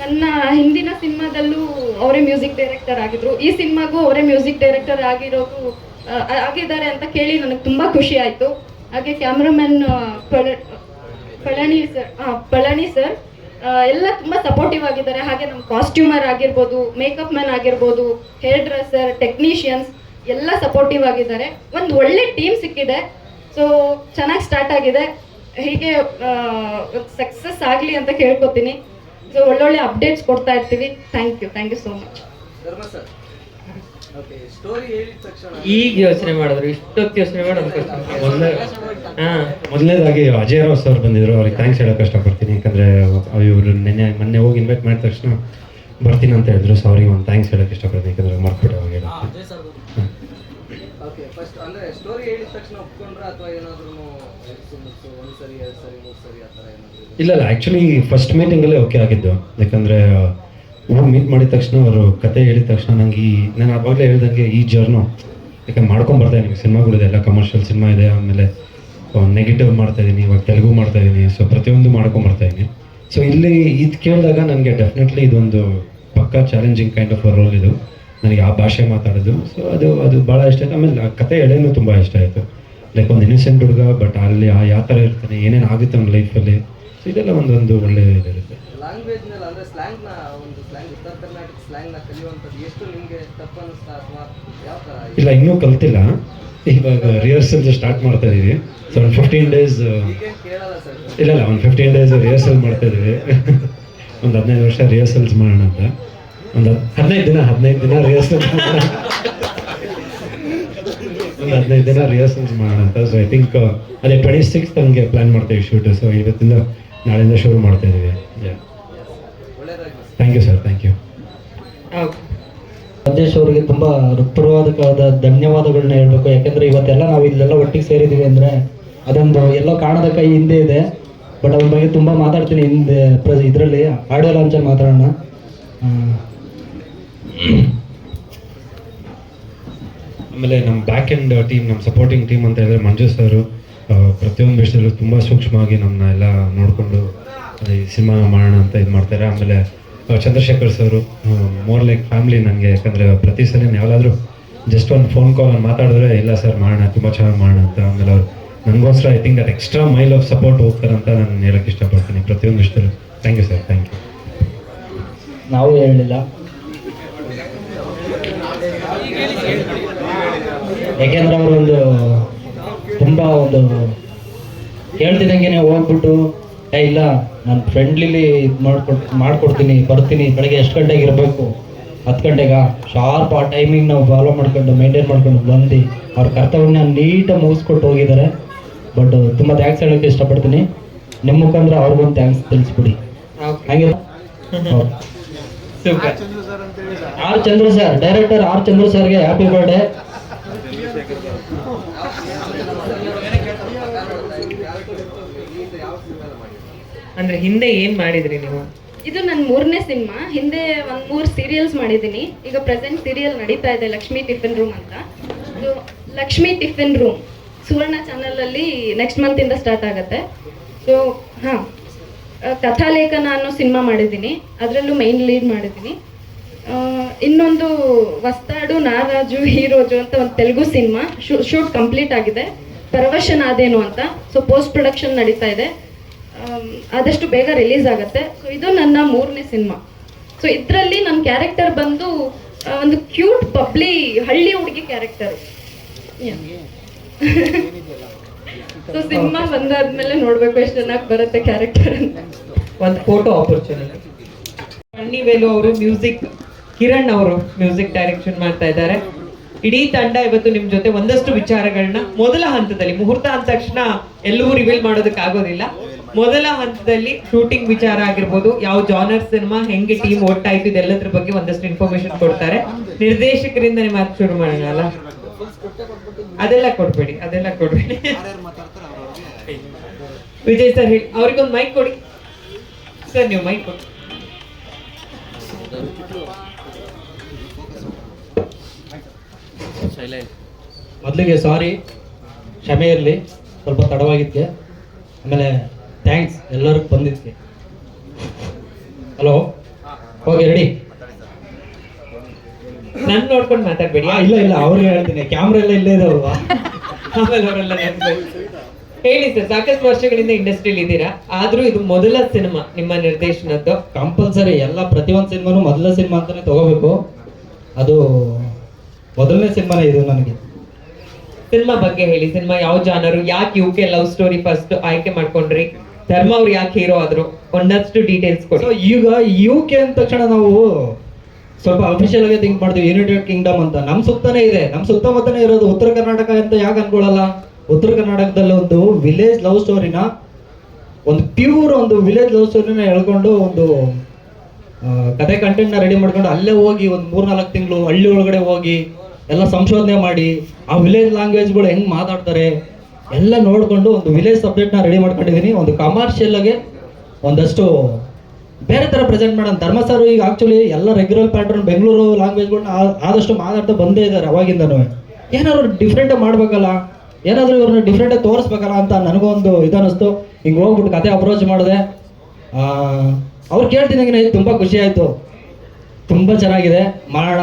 ನನ್ನ ಹಿಂದಿನ ಸಿನಿಮಾದಲ್ಲೂ ಅವರೇ ಮ್ಯೂಸಿಕ್ ಡೈರೆಕ್ಟರ್ ಆಗಿದ್ರು. ಈ ಸಿನಿಮಾಗೂ ಅವರೇ ಮ್ಯೂಸಿಕ್ ಡೈರೆಕ್ಟರ್ ಆಗಿರೋದು ಆಗಿದ್ದಾರೆ ಅಂತ ಕೇಳಿ ನನಗೆ ತುಂಬ ಖುಷಿ ಆಯಿತು. ಹಾಗೆ cameraman Palani sir Palani sir ಎಲ್ಲ ತುಂಬ ಸಪೋರ್ಟಿವ್ ಆಗಿದ್ದಾರೆ. ಹಾಗೆ ನಮ್ಮ ಕಾಸ್ಟ್ಯೂಮರ್ ಆಗಿರ್ಬೋದು, ಮೇಕಪ್ ಮ್ಯಾನ್ ಆಗಿರ್ಬೋದು, ಹೇರ್ ಡ್ರೆಸ್ಸರ್, ಟೆಕ್ನಿಷಿಯನ್ಸ್ ಎಲ್ಲ ಸಪೋರ್ಟಿವ್ ಆಗಿದ್ದಾರೆ. ಒಂದು ಒಳ್ಳೆ ಟೀಮ್ ಸಿಕ್ಕಿದೆ. ಸೊ ಚೆನ್ನಾಗಿ ಸ್ಟಾರ್ಟ್ ಆಗಿದೆ. ಹೀಗೆ ಸಕ್ಸಸ್ ಆಗಲಿ ಅಂತ ಕೇಳ್ಕೊತೀನಿ. ಸೊ ಒಳ್ಳೊಳ್ಳೆ ಅಪ್ಡೇಟ್ಸ್ ಕೊಡ್ತಾ ಇರ್ತೀವಿ. Thank you thank you so much Dharma sir. Okay story ಹೇಳಿದ ತಕ್ಷಣ ಈಗ ಯೋಚನೆ ಮಾಡಿದ್ರು. ಇಷ್ಟೊತ್ತು ಯೋಚನೆ ಮಾಡೋದು ಮೊದಲನೇದಾಗಿ ಅಜಯ್ ರಾವ್ ಸರ್ ಬಂದಿದ್ರು. ಅವ್ರಿಗೆ ಥ್ಯಾಂಕ್ಸ್ ಹೇಳೋಕೆ ಇಷ್ಟಪಡ್ತೀನಿ ಯಾಕಂದ್ರೆ ಇವರು ನೆನ್ನೆ ಮೊನ್ನೆ ಹೋಗಿ ಇನ್ವೈಟ್ ಮಾಡಿದ ತಕ್ಷಣ ಬರ್ತೀನಿ ಅಂತ ಹೇಳಿದ್ರು. ಸೊ ಅವ್ರಿಗೆ ಒಂದು ಥ್ಯಾಂಕ್ಸ್ ಹೇಳೋಕೆ ಇಷ್ಟಪಡ್ತೀನಿ. ಯಾಕಂದರೆ ಮರ್ತ್ಬಿಟ್ಟೆ ಅಥವಾ ಹೇಳೋಕ್ಕೆ ಓಕೆ ಫಸ್ಟ್ ಅಂದ್ರೆ ಸ್ಟೋರಿ ಹೇಳಿದ ತಕ್ಷಣ ಒಪ್ಕೊಂಡ್ರ ಅಥವಾ ಏನಾದ್ರು ಒಂದ್ ಸರಿ ಎರಡ್ ಸರಿ ಮೂರ್ ಸರಿ ಆ ಥರ ಏನಾದ್ರು ಇಲ್ಲ ಇಲ್ಲ ಆ್ಯಕ್ಚುಲಿ ಫಸ್ಟ್ ಮೀಟಿಂಗಲ್ಲೇ ಓಕೆ ಆಗಿದ್ದು. ಯಾಕಂದರೆ ಹೋಗಿ ಮೀಟ್ ಮಾಡಿದ ತಕ್ಷಣ ಅವರು ಕತೆ ಹೇಳಿದ ತಕ್ಷಣ ನಂಗೆ ಈ ನಾನು ಆವಾಗಲೇ ಹೇಳ್ದಂಗೆ ಈ ಜರ್ನು ಯಾಕಂದ್ರೆ ಮಾಡ್ಕೊಂಡು ಬರ್ತಾ ಇದ್ದೀನಿ. ಸಿನಿಮಾಗಳಿದೆ, ಎಲ್ಲ ಕಮರ್ಷಿಯಲ್ ಸಿನಿಮಾ ಇದೆ, ಆಮೇಲೆ ನೆಗೆಟಿವ್ ಮಾಡ್ತಾ ಇದ್ದೀನಿ, ಇವಾಗ ತೆಲುಗು ಮಾಡ್ತಾ ಇದ್ದೀನಿ. ಸೊ ಪ್ರತಿಯೊಂದು ಮಾಡ್ಕೊಂಡು ಬರ್ತಾ ಇದ್ದೀನಿ. ಸೊ ಇಲ್ಲಿ ಇದು ಕೇಳಿದಾಗ ನನಗೆ ಡೆಫಿನೆಟ್ಲಿ ಇದೊಂದು ಪಕ್ಕಾ ಚಾಲೆಂಜಿಂಗ್ ಕೈಂಡ್ ಆಫ್ ರೋಲ್ ಇದು. ನನಗೆ ಆ ಭಾಷೆ ಮಾತಾಡೋದು. ಸೊ ಅದು ಅದು ಭಾಳ ಇಷ್ಟ ಆಯಿತು. ಆಮೇಲೆ ಆ ಕತೆ ಎಳೆನೂ ತುಂಬ ಇಷ್ಟ ಆಯಿತು. ಲೈಕ್ ಒಂದು ಇನ್ನಸೆಂಟ್ ಹುಡುಗ ಬಟ್ ಅಲ್ಲಿ ಆ ಯಾವ ಥರ ಇರ್ತಾನೆ, ಏನೇನು ಆಗುತ್ತೆ ಅವ್ನ ಲೈಫಲ್ಲಿ ಸೊ ಇದೆಲ್ಲ ಒಂದೊಂದು ಒಳ್ಳೆ ಇದಿರುತ್ತೆ ಲ್ಯಾಂಗ್ವೇಜ್ನಲ್ಲಿ ಅಂದ್ರೆ ಸ್ಲ್ಯಾಂಗ್ನ ಒಂದು ಸ್ಲ್ಯಾಂಗ್ ಉತ್ತರ ಕರ್ನಾಟಕ ಸ್ಲ್ಯಾಂಗ್ನ ಕಲಿಯುವಂಥದ್ದು ಎಷ್ಟು ನಿಮಗೆ ತಪ್ಪು ಅನಿಸ್ತಾ ಅಥವಾ ಯಾವ ತರ ಇಲ್ಲ ಇನ್ನೂ ಕಲ್ತಿಲ್ಲ. ಇವಾಗ ರಿಹರ್ಸಲ್ ಸ್ಟಾರ್ಟ್ ಮಾಡ್ತಾ ಇದೀವಿ. ಸೊ ಒಂದು ಫಿಫ್ಟೀನ್ ಡೇಸ್ ಕೇಳಲ್ಲ ಸರ್ ಇಲ್ಲ ಇಲ್ಲ ಒಂದು ಫಿಫ್ಟೀನ್ ಡೇಸ್ ರಿಹರ್ಸಲ್ ಮಾಡ್ತಾ ಇದೀವಿ. ಒಂದು ಹದಿನೈದು ವರ್ಷ ರಿಹರ್ಸಲ್ಸ್ ಮಾಡೋಣ ಅಂತ. ಒಂದು ಹದಿನೈದು ದಿನ ಹದಿನೈದು ದಿನ ರಿಹರ್ಸಲ್ ಒಂದು ಹದಿನೈದು ದಿನ ರಿಹರ್ಸಲ್ಸ್ ಮಾಡೋಣ ಅಂತ. ಸೊ ಐ ಥಿಂಕ್ ಅದೇ ಟ್ವೆಂಟಿ ಸಿಕ್ಸ್ ಹಂಗೆ ಪ್ಲ್ಯಾನ್ ಮಾಡ್ತೀವಿ ಶೂಟ್ ಸೊ ಇವತ್ತಿಂದ ನಾಳೆಯಿಂದ ಶುರು ಮಾಡ್ತಾ ಇದ್ದೀವಿ. Thank you sir thank you Rajesh ಅವರಿಗೆ ತುಂಬ ಹೃತ್ಪೂರ್ವಕವಾದ ಧನ್ಯವಾದಗಳನ್ನ ಹೇಳ್ಬೇಕು. ಯಾಕಂದ್ರೆ ಇವತ್ತೆಲ್ಲ ನಾವು ಇಲ್ಲೆಲ್ಲ ಒಟ್ಟಿಗೆ ಸೇರಿದ್ದೀವಿ ಅಂದ್ರೆ ಅದೊಂದು ಎಲ್ಲೋ ಕಾಣದ ಕೈ ಹಿಂದೆ ಇದೆ. ಬಟ್ ಅದ್ರ ಬಗ್ಗೆ ತುಂಬ ಮಾತಾಡ್ತೀನಿ ಹಿಂದೆ ಪ್ರ ಇದರಲ್ಲಿ. ಆಡಿಯೋ ಲಾಂಚಲ್ಲಿ ಮಾತಾಡೋಣ. ಆಮೇಲೆ ನಮ್ಮ ಬ್ಯಾಕ್ ಎಂಡ್ ಟೀಮ್ ನಮ್ಮ ಸಪೋರ್ಟಿಂಗ್ ಟೀಮ್ ಅಂತ ಹೇಳಿದ್ರೆ ಮಂಜು ಸರ್ ಪ್ರತಿಯೊಂದು ವಿಷಯದಲ್ಲೂ ತುಂಬ ಸೂಕ್ಷ್ಮವಾಗಿ ನಮ್ಮನ್ನ ಎಲ್ಲ ನೋಡಿಕೊಂಡು ಈ ಸಿನಿಮಾ ಮಾಡೋಣ ಅಂತ ಇದು ಮಾಡ್ತಾರೆ. ಆಮೇಲೆ Chandrashekhar sir more like family ನನಗೆ ಯಾಕಂದರೆ ಪ್ರತಿ ಸಲ ಯಾವಾಗಾದ್ರೂ ಜಸ್ಟ್ ಒಂದು ಫೋನ್ ಕಾಲ್ ಮಾತಾಡಿದ್ರೆ, ಇಲ್ಲ ಸರ್ ಮಾಡೋಣ, ತುಂಬ ಚೆನ್ನಾಗಿ ಮಾಡೋಣ ಅಂತ. ಆಮೇಲೆ ಅವ್ರು ನನಗೋಸ್ಕರ ಐ ಥಿಂಕ್ ಅದು ಎಕ್ಸ್ಟ್ರಾ ಮೈಲ್ ಆಫ್ ಸಪೋರ್ಟ್ ಹೋಗ್ತಾರೆ ಅಂತ ನಾನು ಹೇಳೋಕ್ಕೆ ಇಷ್ಟಪಡ್ತೀನಿ ಪ್ರತಿಯೊಂದು ವಿಷಯದಲ್ಲೂ. Thank you sir thank you ನಾವು ಹೇಳಲಿಲ್ಲ ಯಾಕೆಂದ್ರೆ ಅವರು ಒಂದು ತುಂಬ ಒಂದು ಹೇಳ್ತಿದ್ದಂಗೆ ಹೋಗ್ಬಿಟ್ಟು ಏ ಇಲ್ಲ ನಾನು ಫ್ರೆಂಡ್ಲಿಲಿ ಇದು ಮಾಡ್ಕೊಡ್ ಮಾಡ್ಕೊಡ್ತೀನಿ ಬರ್ತೀನಿ ಬೆಳಗ್ಗೆ ಎಷ್ಟು ಗಂಟೆಗೆ ಇರಬೇಕು? ಹತ್ತು ಗಂಟೆಗೆ? ಶಾರ್ಪ್ ಆ ಟೈಮಿಂಗ್ ನಾವು ಫಾಲೋ ಮಾಡ್ಕೊಂಡು ಮೇಂಟೈನ್ ಮಾಡ್ಕೊಂಡು ಬಂದು ಅವ್ರ ಕರ್ತವ್ಯನ ನೀಟಾಗಿ ಮುಗಿಸ್ಕೊಟ್ಟು ಹೋಗಿದ್ದಾರೆ. ಬಟ್ ತುಂಬ ಥ್ಯಾಂಕ್ಸ್ ಹೇಳೋಕ್ಕೆ ಇಷ್ಟಪಡ್ತೀನಿ. ನಿಮ್ಮ ಮುಖಾಂತರ ಅವ್ರಿಗೊಂದು ಥ್ಯಾಂಕ್ಸ್ ತಿಳಿಸ್ಬಿಡಿ. ಹಾಗೆ R Chandra sir director R Chandra ಸರ್ಗೆ ಹ್ಯಾಪಿ ಬರ್ಡೇ ಅಂದ್ರೆ ಹಿಂದೆ ಏನ್ ಮಾಡಿದ್ರಿ ನೀವು? ಇದು ನನ್ನ ಮೂರನೇ ಸಿನಿಮಾ. ಹಿಂದೆ ಒಂದ್ ಮೂರು ಸೀರಿಯಲ್ಸ್ ಮಾಡಿದ್ದೀನಿ. ಈಗ ಪ್ರೆಸೆಂಟ್ ಸೀರಿಯಲ್ ನಡೀತಾ ಇದೆ, ಲಕ್ಷ್ಮಿ ಟಿಫಿನ್ ರೂಮ್ ಅಂತ. ಇದು ಲಕ್ಷ್ಮಿ ಟಿಫಿನ್ ರೂಮ್. ಸುವರ್ಣ ಚಾನಲಲ್ಲಿ ನೆಕ್ಸ್ಟ್ ಮಂತ್ ಇಂದ ಸ್ಟಾರ್ಟ್ ಆಗುತ್ತೆ. ಸೊ ಹಾ. ಕಥಾಲೇಖನ ಅನ್ನೋ ಸಿನಿಮಾ ಮಾಡಿದ್ದೀನಿ. ಅದರಲ್ಲೂ ಮೈನ್ ಲೀಡ್ ಮಾಡಿದ್ದೀನಿ. ಇನ್ನೊಂದು ವಸ್ತಾಡು ನಾರಾಜು ಹೀರೋಜು ಅಂತ ಒಂದು ತೆಲುಗು ಸಿನಿಮಾ. ಶೂಟ್ ಕಂಪ್ಲೀಟ್ ಆಗಿದೆ. ಪರವಶನಾದೇನು ಅಂತ. ಸೊ ಪೋಸ್ಟ್ ಪ್ರೊಡಕ್ಷನ್ ನಡೀತಾ ಇದೆ. ಆದಷ್ಟು ಬೇಗ ರಿಲೀಸ್ ಆಗುತ್ತೆ. ಸೊ ಇದು ನನ್ನ ಮೂರನೇ ಸಿನಿಮಾ. ಸೊ ಇದರಲ್ಲಿ ನನ್ನ ಕ್ಯಾರೆಕ್ಟರ್ ಬಂದು ಒಂದು ಕ್ಯೂಟ್ ಪಬ್ಲಿ ಹಳ್ಳಿ ಹುಡುಗಿ ಕ್ಯಾರೆಕ್ಟರ್ ಸೊ ಸಿನಿಮಾ ಬಂದಾದ್ಮೇಲೆ ನೋಡ್ಬೇಕು ಎಷ್ಟು ಚೆನ್ನಾಗಿ ಬರುತ್ತೆ ಕ್ಯಾರೆಕ್ಟರ್ ಅಂತ. ಒಂದು ಫೋಟೋ ಆಪರ್ಚುನಿಟಿ ಪನ್ನಿವೇಲು ಅವರು ಮ್ಯೂಸಿಕ್ ಕಿರಣ್ ಅವರು ಮ್ಯೂಸಿಕ್ ಡೈರೆಕ್ಷನ್ ಮಾಡ್ತಾ ಇದ್ದಾರೆ. ಇಡೀ ತಂಡ ಇವತ್ತು ನಿಮ್ ಜೊತೆ ಒಂದಷ್ಟು ವಿಚಾರಗಳನ್ನ ಮೊದಲ ಹಂತದಲ್ಲಿ ಮುಹೂರ್ತ ಅಂದ ತಕ್ಷಣ ಎಲ್ಲವೂ ರಿವೀಲ್ ಮಾಡೋದಕ್ಕೆ ಆಗೋದಿಲ್ಲ ಮೊದಲ ಹಂತದಲ್ಲಿ ಶೂಟಿಂಗ್ ವಿಚಾರ ಆಗಿರ್ಬೋದು, ಯಾವ ಜಾನರ್ ಸಿನಿಮಾ ಹೆಂಗೆ ಟೀಮ್ ಒಟ್ಟಾಯ್ತು, ಇದೆಲ್ಲದ್ರ ಬಗ್ಗೆ ಒಂದಷ್ಟು ಇನ್ಫಾರ್ಮೇಶನ್ ಕೊಡ್ತಾರೆ. ನಿರ್ದೇಶಕರಿಂದನೇ ಮಾತು ಶುರು ಮಾಡೋಣ ಅಲ್ಲ? ಅದೆಲ್ಲ ಕೊಡ್ಬೇಡಿ ಅದೆಲ್ಲ ಕೊಡ್ಬೇಡಿ. ವಿಜಯ್ ಸರ್ ಹೇಳಿ, ಅವ್ರಿಗೊಂದು ಮೈಕ್ ಕೊಡಿ. ಸರ್ ನೀವು ಮೈಕ್ ಕೊಡಿ. ಮೊದಲಿಗೆ ಸಾರಿ ಕ್ಷಮೆ ಇರಲಿ, ಸ್ವಲ್ಪ ತಡವಾಗಿದ್ದೆ. ಆಮೇಲೆ ಥ್ಯಾಂಕ್ಸ್ ಎಲ್ಲರೂ ಬಂದಿದ್ದಕ್ಕೆ. ಹಲೋ ಓಕೆ ರೆಡಿ ನನ್ನ ನೋಡ್ಕೊಂಡು ಮಾತಾಡ್ಬೇಡಿ. ಇಲ್ಲ ಇಲ್ಲ ಅವ್ರಿಗೆ ಹೇಳ್ತೀನಿ. ಕ್ಯಾಮ್ರಾ ಎಲ್ಲ ಇಲ್ಲೇ ಇದಾವಲ್ವಾ ಆಮೇಲೆ ಅವರೆಲ್ಲ. ಹೇಳಿ ಸರ್ ಸಾಕಷ್ಟು ವರ್ಷಗಳಿಂದ ಇಂಡಸ್ಟ್ರಿಯಲ್ಲಿ ಇದ್ದೀರಾ? ಆದ್ರೂ ಇದು ಮೊದಲ ಸಿನಿಮಾ ನಿಮ್ಮ ನಿರ್ದೇಶನದ್ದು. ಕಂಪಲ್ಸರಿ ಎಲ್ಲ ಪ್ರತಿಯೊಂದು ಸಿನಿಮಾನು ಮೊದಲ ಸಿನಿಮಾ ಅಂತಾನೆ ತಗೋಬೇಕು. ಅದು ಮೊದಲನೇ ಸಿನಿಮಾನೇ ಇದು ನನಗೆ. ಸಿನಿಮಾ ಬಗ್ಗೆ ಹೇಳಿ. ಸಿನಿಮಾ ಯಾವ ಜಾನರು? ಯಾಕೆ U K love story first ಆಯ್ಕೆ ಮಾಡ್ಕೊಂಡ್ರಿ? ಧರ್ಮ ಅವ್ರು ಯಾಕೆ ಹೀರೋ ಆದ್ರು? ಒಂದಷ್ಟು ಡೀಟೇಲ್ಸ್ ಕೊಡಿ. ಈಗ ಯು ಕೆ ಅಂದ ತಕ್ಷಣ ನಾವು ಸ್ವಲ್ಪ ಅಫಿಷಿಯಲ್ ಆಗಿ ಥಿಂಕ್ ಮಾಡ್ತೀವಿ ಯುನೈಟೆಡ್ ಕಿಂಗ್ಡಮ್ ಅಂತ. ನಮ್ಮ ಸುತ್ತನೇ ಇದೆ. ನಮ್ಮ ಸುತ್ತಮುತ್ತನೇ ಇರೋದು ಉತ್ತರ ಕರ್ನಾಟಕ ಅಂತ ಯಾಕೆ ಅನ್ಕೊಳ್ಳಲ್ಲ? ಉತ್ತರ ಕರ್ನಾಟಕದಲ್ಲಿ ಒಂದು ವಿಲೇಜ್ ಲವ್ ಸ್ಟೋರಿನ ಒಂದು ಪ್ಯೂರ್ ಒಂದು ವಿಲೇಜ್ ಲವ್ ಸ್ಟೋರಿನ ಹೇಳ್ಕೊಂಡು ಒಂದು ಕತೆ ಕಂಟೆಂಟ್ನ ರೆಡಿ ಮಾಡ್ಕೊಂಡು ಅಲ್ಲೇ ಹೋಗಿ ಒಂದು ಮೂರ್ನಾಲ್ಕು ತಿಂಗಳು ಹಳ್ಳಿ ಒಳಗಡೆ ಹೋಗಿ ಎಲ್ಲ ಸಂಶೋಧನೆ ಮಾಡಿ ಆ ವಿಲೇಜ್ ಲ್ಯಾಂಗ್ವೇಜ್ಗಳು ಹೆಂಗ್ ಮಾತಾಡ್ತಾರೆ? ಎಲ್ಲ ನೋಡಿಕೊಂಡು ಒಂದು ವಿಲೇಜ್ ಸಬ್ಜೆಕ್ಟ್ನ ರೆಡಿ ಮಾಡ್ಕೊಂಡಿದ್ದೀನಿ ಒಂದು ಕಮರ್ಷಿಯಲ್ ಆಗಿ ಒಂದಷ್ಟು ಬೇರೆ ಥರ ಪ್ರೆಸೆಂಟ್ ಮಾಡೋಣ. ಧರ್ಮ ಸರ್ ಈಗ ಆಕ್ಚುಲಿ ಎಲ್ಲ ರೆಗ್ಯುಲರ್ ಪ್ಯಾಟ್ರನ್ ಬೆಂಗಳೂರು ಲ್ಯಾಂಗ್ವೇಜ್ಗಳನ್ನ ಆದಷ್ಟು ಮಾತಾಡ್ತಾ ಬಂದೇ ಇದ್ದಾರೆ ಅವಾಗಿಂದನೂ. ಏನಾದ್ರು ಡಿಫ್ರೆಂಟಾಗಿ ಮಾಡ್ಬೇಕಲ್ಲ? ಏನಾದರೂ ಇವ್ರನ್ನ ಡಿಫ್ರೆಂಟಾಗಿ ತೋರಿಸ್ಬೇಕಲ್ಲ ಅಂತ ನನಗೊಂದು ಇದನ್ನಿಸ್ತು. ಹಿಂಗೆ ಹೋಗ್ಬಿಟ್ಟು ಕತೆ ಅಪ್ರೋಚ್ ಮಾಡಿದೆ. ಅವ್ರು ಕೇಳ್ತಿದ್ದಂಗೆ ತುಂಬ ಖುಷಿ ಆಯಿತು. ತುಂಬ ಚೆನ್ನಾಗಿದೆ. ಮಾಡೋಣ.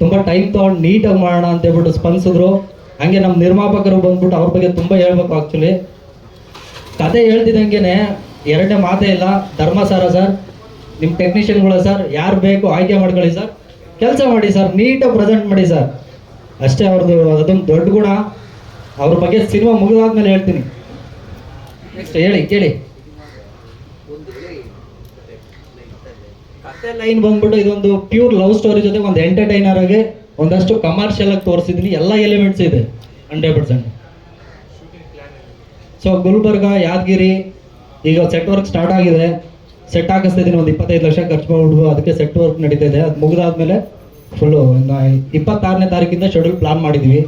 ತುಂಬ ಟೈಮ್ ತೊಗೊಂಡು ನೀಟಾಗಿ ಮಾಡೋಣ ಅಂತ ಹೇಳ್ಬಿಟ್ಟು ಸ್ಪಂದಿಸಿದ್ರು. ಹಂಗೆ ನಮ್ಮ ನಿರ್ಮಾಪಕರು ಬಂದ್ಬಿಟ್ಟು ಅವ್ರ ಬಗ್ಗೆ ತುಂಬ ಹೇಳ್ಬೇಕು ಆಕ್ಚುಲಿ ಕತೆ ಹೇಳ್ತಿದ್ದಂಗೆನೆ ಎರಡನೇ ಮಾತೇ ಇಲ್ಲ. ಧರ್ಮ ಸರ ಸರ್ ನಿಮ್ಮ ಟೆಕ್ನಿಷಿಯನ್ಗಳು ಸರ್, ಯಾರು ಬೇಕು ಆಯ್ಕೆ ಮಾಡ್ಕೊಳ್ಳಿ ಸರ್. ಕೆಲಸ ಮಾಡಿ ಸರ್ ನೀಟಾಗಿ ಪ್ರೆಸೆಂಟ್ ಮಾಡಿ ಸರ್. ಅಷ್ಟೇ ಅವ್ರದ್ದು ಅದೊಂದು ದೊಡ್ಡ ಗುಣ. ಅವ್ರ ಬಗ್ಗೆ ಸಿನಿಮಾ ಮುಗಿದಾದ್ಮೇಲೆ ಹೇಳ್ತೀನಿ. ನೆಕ್ಸ್ಟ್ ಹೇಳಿ, ಕೇಳಿ. ಕತೆ ಲೈನ್ ಬಂದ್ಬಿಟ್ಟು ಇದೊಂದು ಪ್ಯೂರ್ ಲವ್ ಸ್ಟೋರಿ ಜೊತೆ ಒಂದು ಎಂಟರ್ಟೈನರ್ ಆಗಿ ಒಂದಷ್ಟು ಕಮರ್ಷಿಯಲ್ ಆಗಿ ತೋರಿಸಿದ್ದೀನಿ ಎಲ್ಲ ಎಲಿಮೆಂಟ್ಸ್ ಇದೆ hundred percent so Gulbarga Yadgiri ಈಗ ಸೆಟ್ ವರ್ಕ್ ಸ್ಟಾರ್ಟ್ ಆಗಿದೆ. ಸೆಟ್ ಹಾಕಿಸ್ತಾ ಇದ್ದೀನಿ ಒಂದು ಇಪ್ಪತ್ತೈದು ಲಕ್ಷ ಖರ್ಚು ಮಾಡ್ಬಿಟ್ಟು ಅದಕ್ಕೆ ಸೆಟ್ ವರ್ಕ್ ನಡೀತಾ ಇದೆ. ಅದು ಮುಗಿದಾದ್ಮೇಲೆ ಫುಲ್ಲು ಇಪ್ಪತ್ತಾರನೇ ತಾರೀಕಿಂದ ಶೆಡ್ಯೂಲ್ ಪ್ಲಾನ್ ಮಾಡಿದ್ವಿ.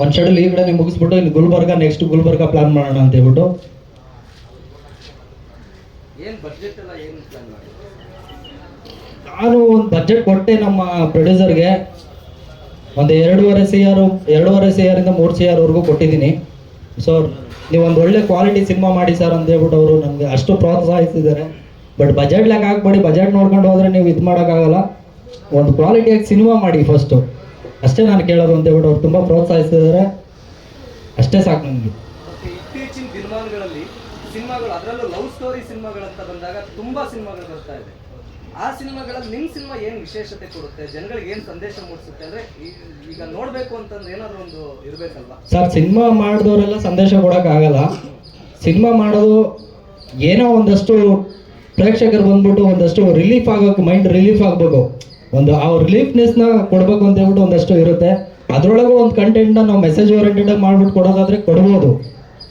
ಒಂದು ಶೆಡ್ಯೂಲ್ ಈ ಕಡೆ ಮುಗಿಸ್ಬಿಟ್ಟು ಇನ್ನು ಗುಲ್ಬರ್ಗ ನೆಕ್ಸ್ಟ್ ಗುಲ್ಬರ್ಗ ಪ್ಲಾನ್ ಮಾಡೋಣ ಅಂತ ಹೇಳ್ಬಿಟ್ಟು. ನಾನು ಒಂದು ಬಜೆಟ್ ಕೊಟ್ಟೆ ನಮ್ಮ ಪ್ರೊಡ್ಯೂಸರ್ಗೆ ಒಂದು ಎರಡೂವರೆ ಸಿ ಆರ್ ಎರಡೂವರೆ ಸಿ ಮೂರು ಸಿ ಆರ್ವರೆಗೂ ಕೊಟ್ಟಿದ್ದೀನಿ. ಸೊ ನೀವು ಒಂದು ಒಳ್ಳೆ ಕ್ವಾಲಿಟಿ ಸಿನಿಮಾ ಮಾಡಿ ಸರ್ ಅಂತ ಹೇಳ್ಬಿಟ್ಟು ಅವರು ನನಗೆ ಅಷ್ಟು ಪ್ರೋತ್ಸಾಹಿಸಿದ್ದಾರೆ. ಬಟ್ ಬಜೆಟ್ ಲೆಕ್ಕ ಹಾಕ್ಬೇಡಿ ಬಜೆಟ್ ನೋಡ್ಕೊಂಡು ಹೋದ್ರೆ ನೀವು ಇದು ಮಾಡೋಕ್ಕಾಗಲ್ಲ. ಒಂದು ಕ್ವಾಲಿಟಿಯಾಗಿ ಸಿನಿಮಾ ಮಾಡಿ ಫಸ್ಟು ಅಷ್ಟೇ ನಾನು ಕೇಳೋದು ಅಂತ ಹೇಳ್ಬಿಟ್ಟು ಅವ್ರು ತುಂಬ ಪ್ರೋತ್ಸಾಹಿಸಿದ್ದಾರೆ. ಅಷ್ಟೇ ಸಾಕು ನನಗೆ. ಇತ್ತೀಚಿನ ದಿನಮಾನಗಳಲ್ಲಿ ಸಿನಿಮಾಗಳು, ಅದರಲ್ಲೂ ಲವ್ ಸ್ಟೋರಿ ಸಿನಿಮಾಗಳಂತ ಬಂದಾಗ ತುಂಬ ಸಿನಿಮಾಗಳು ಬರ್ತಾ ಇದೆ. ಆ ಸಿನಿಮಾಗಳಲ್ಲಿ ನಿಮ್ಮ ಸಿನಿಮಾ ಏನು ವಿಶೇಷತೆ ಕೊಡುತ್ತೆ? ಜನಗಳಿಗೆ ಏನು ಸಂದೇಶ ಮೂಡಿಸುತ್ತೆ ಅಂದ್ರೆ ಈಗ ನೋಡ್ಬೇಕು ಅಂತಂದ್ರೆ ಏನಾದ್ರು ಒಂದು ಇರ್ಬೇಕಲ್ವಾ? ಸರ್, ಸಿನಿಮಾ ಮಾಡಿದವರೆಲ್ಲ ಸಂದೇಶ ಕೊಡೋಕ್ಕಾಗಲ್ಲ. ಸಿನಿಮಾ ಮಾಡೋದು ಏನೋ ಒಂದಷ್ಟು ಪ್ರೇಕ್ಷಕರು ಬಂದ್ಬಿಟ್ಟು ಒಂದಷ್ಟು ರಿಲೀಫ್ ಆಗೋಕೆ ಮೈಂಡ್ ರಿಲೀಫ್ ಆಗಬೇಕು. ಒಂದು ಆ ರಿಲೀಫ್ನೆಸ್ನ ಕೊಡಬೇಕು ಅಂತ ಹೇಳ್ಬಿಟ್ಟು ಒಂದಷ್ಟು ಇರುತ್ತೆ. ಅದರೊಳಗೂ ಒಂದು ಕಂಟೆಂಟ್ನ ನಾವು ಮೆಸೇಜ್ ಓರಿಯೆಂಟೆಡ್ ಮಾಡ್ಬಿಟ್ಟು ಕೊಡೋದಾದ್ರೆ ಕೊಡ್ಬೋದು.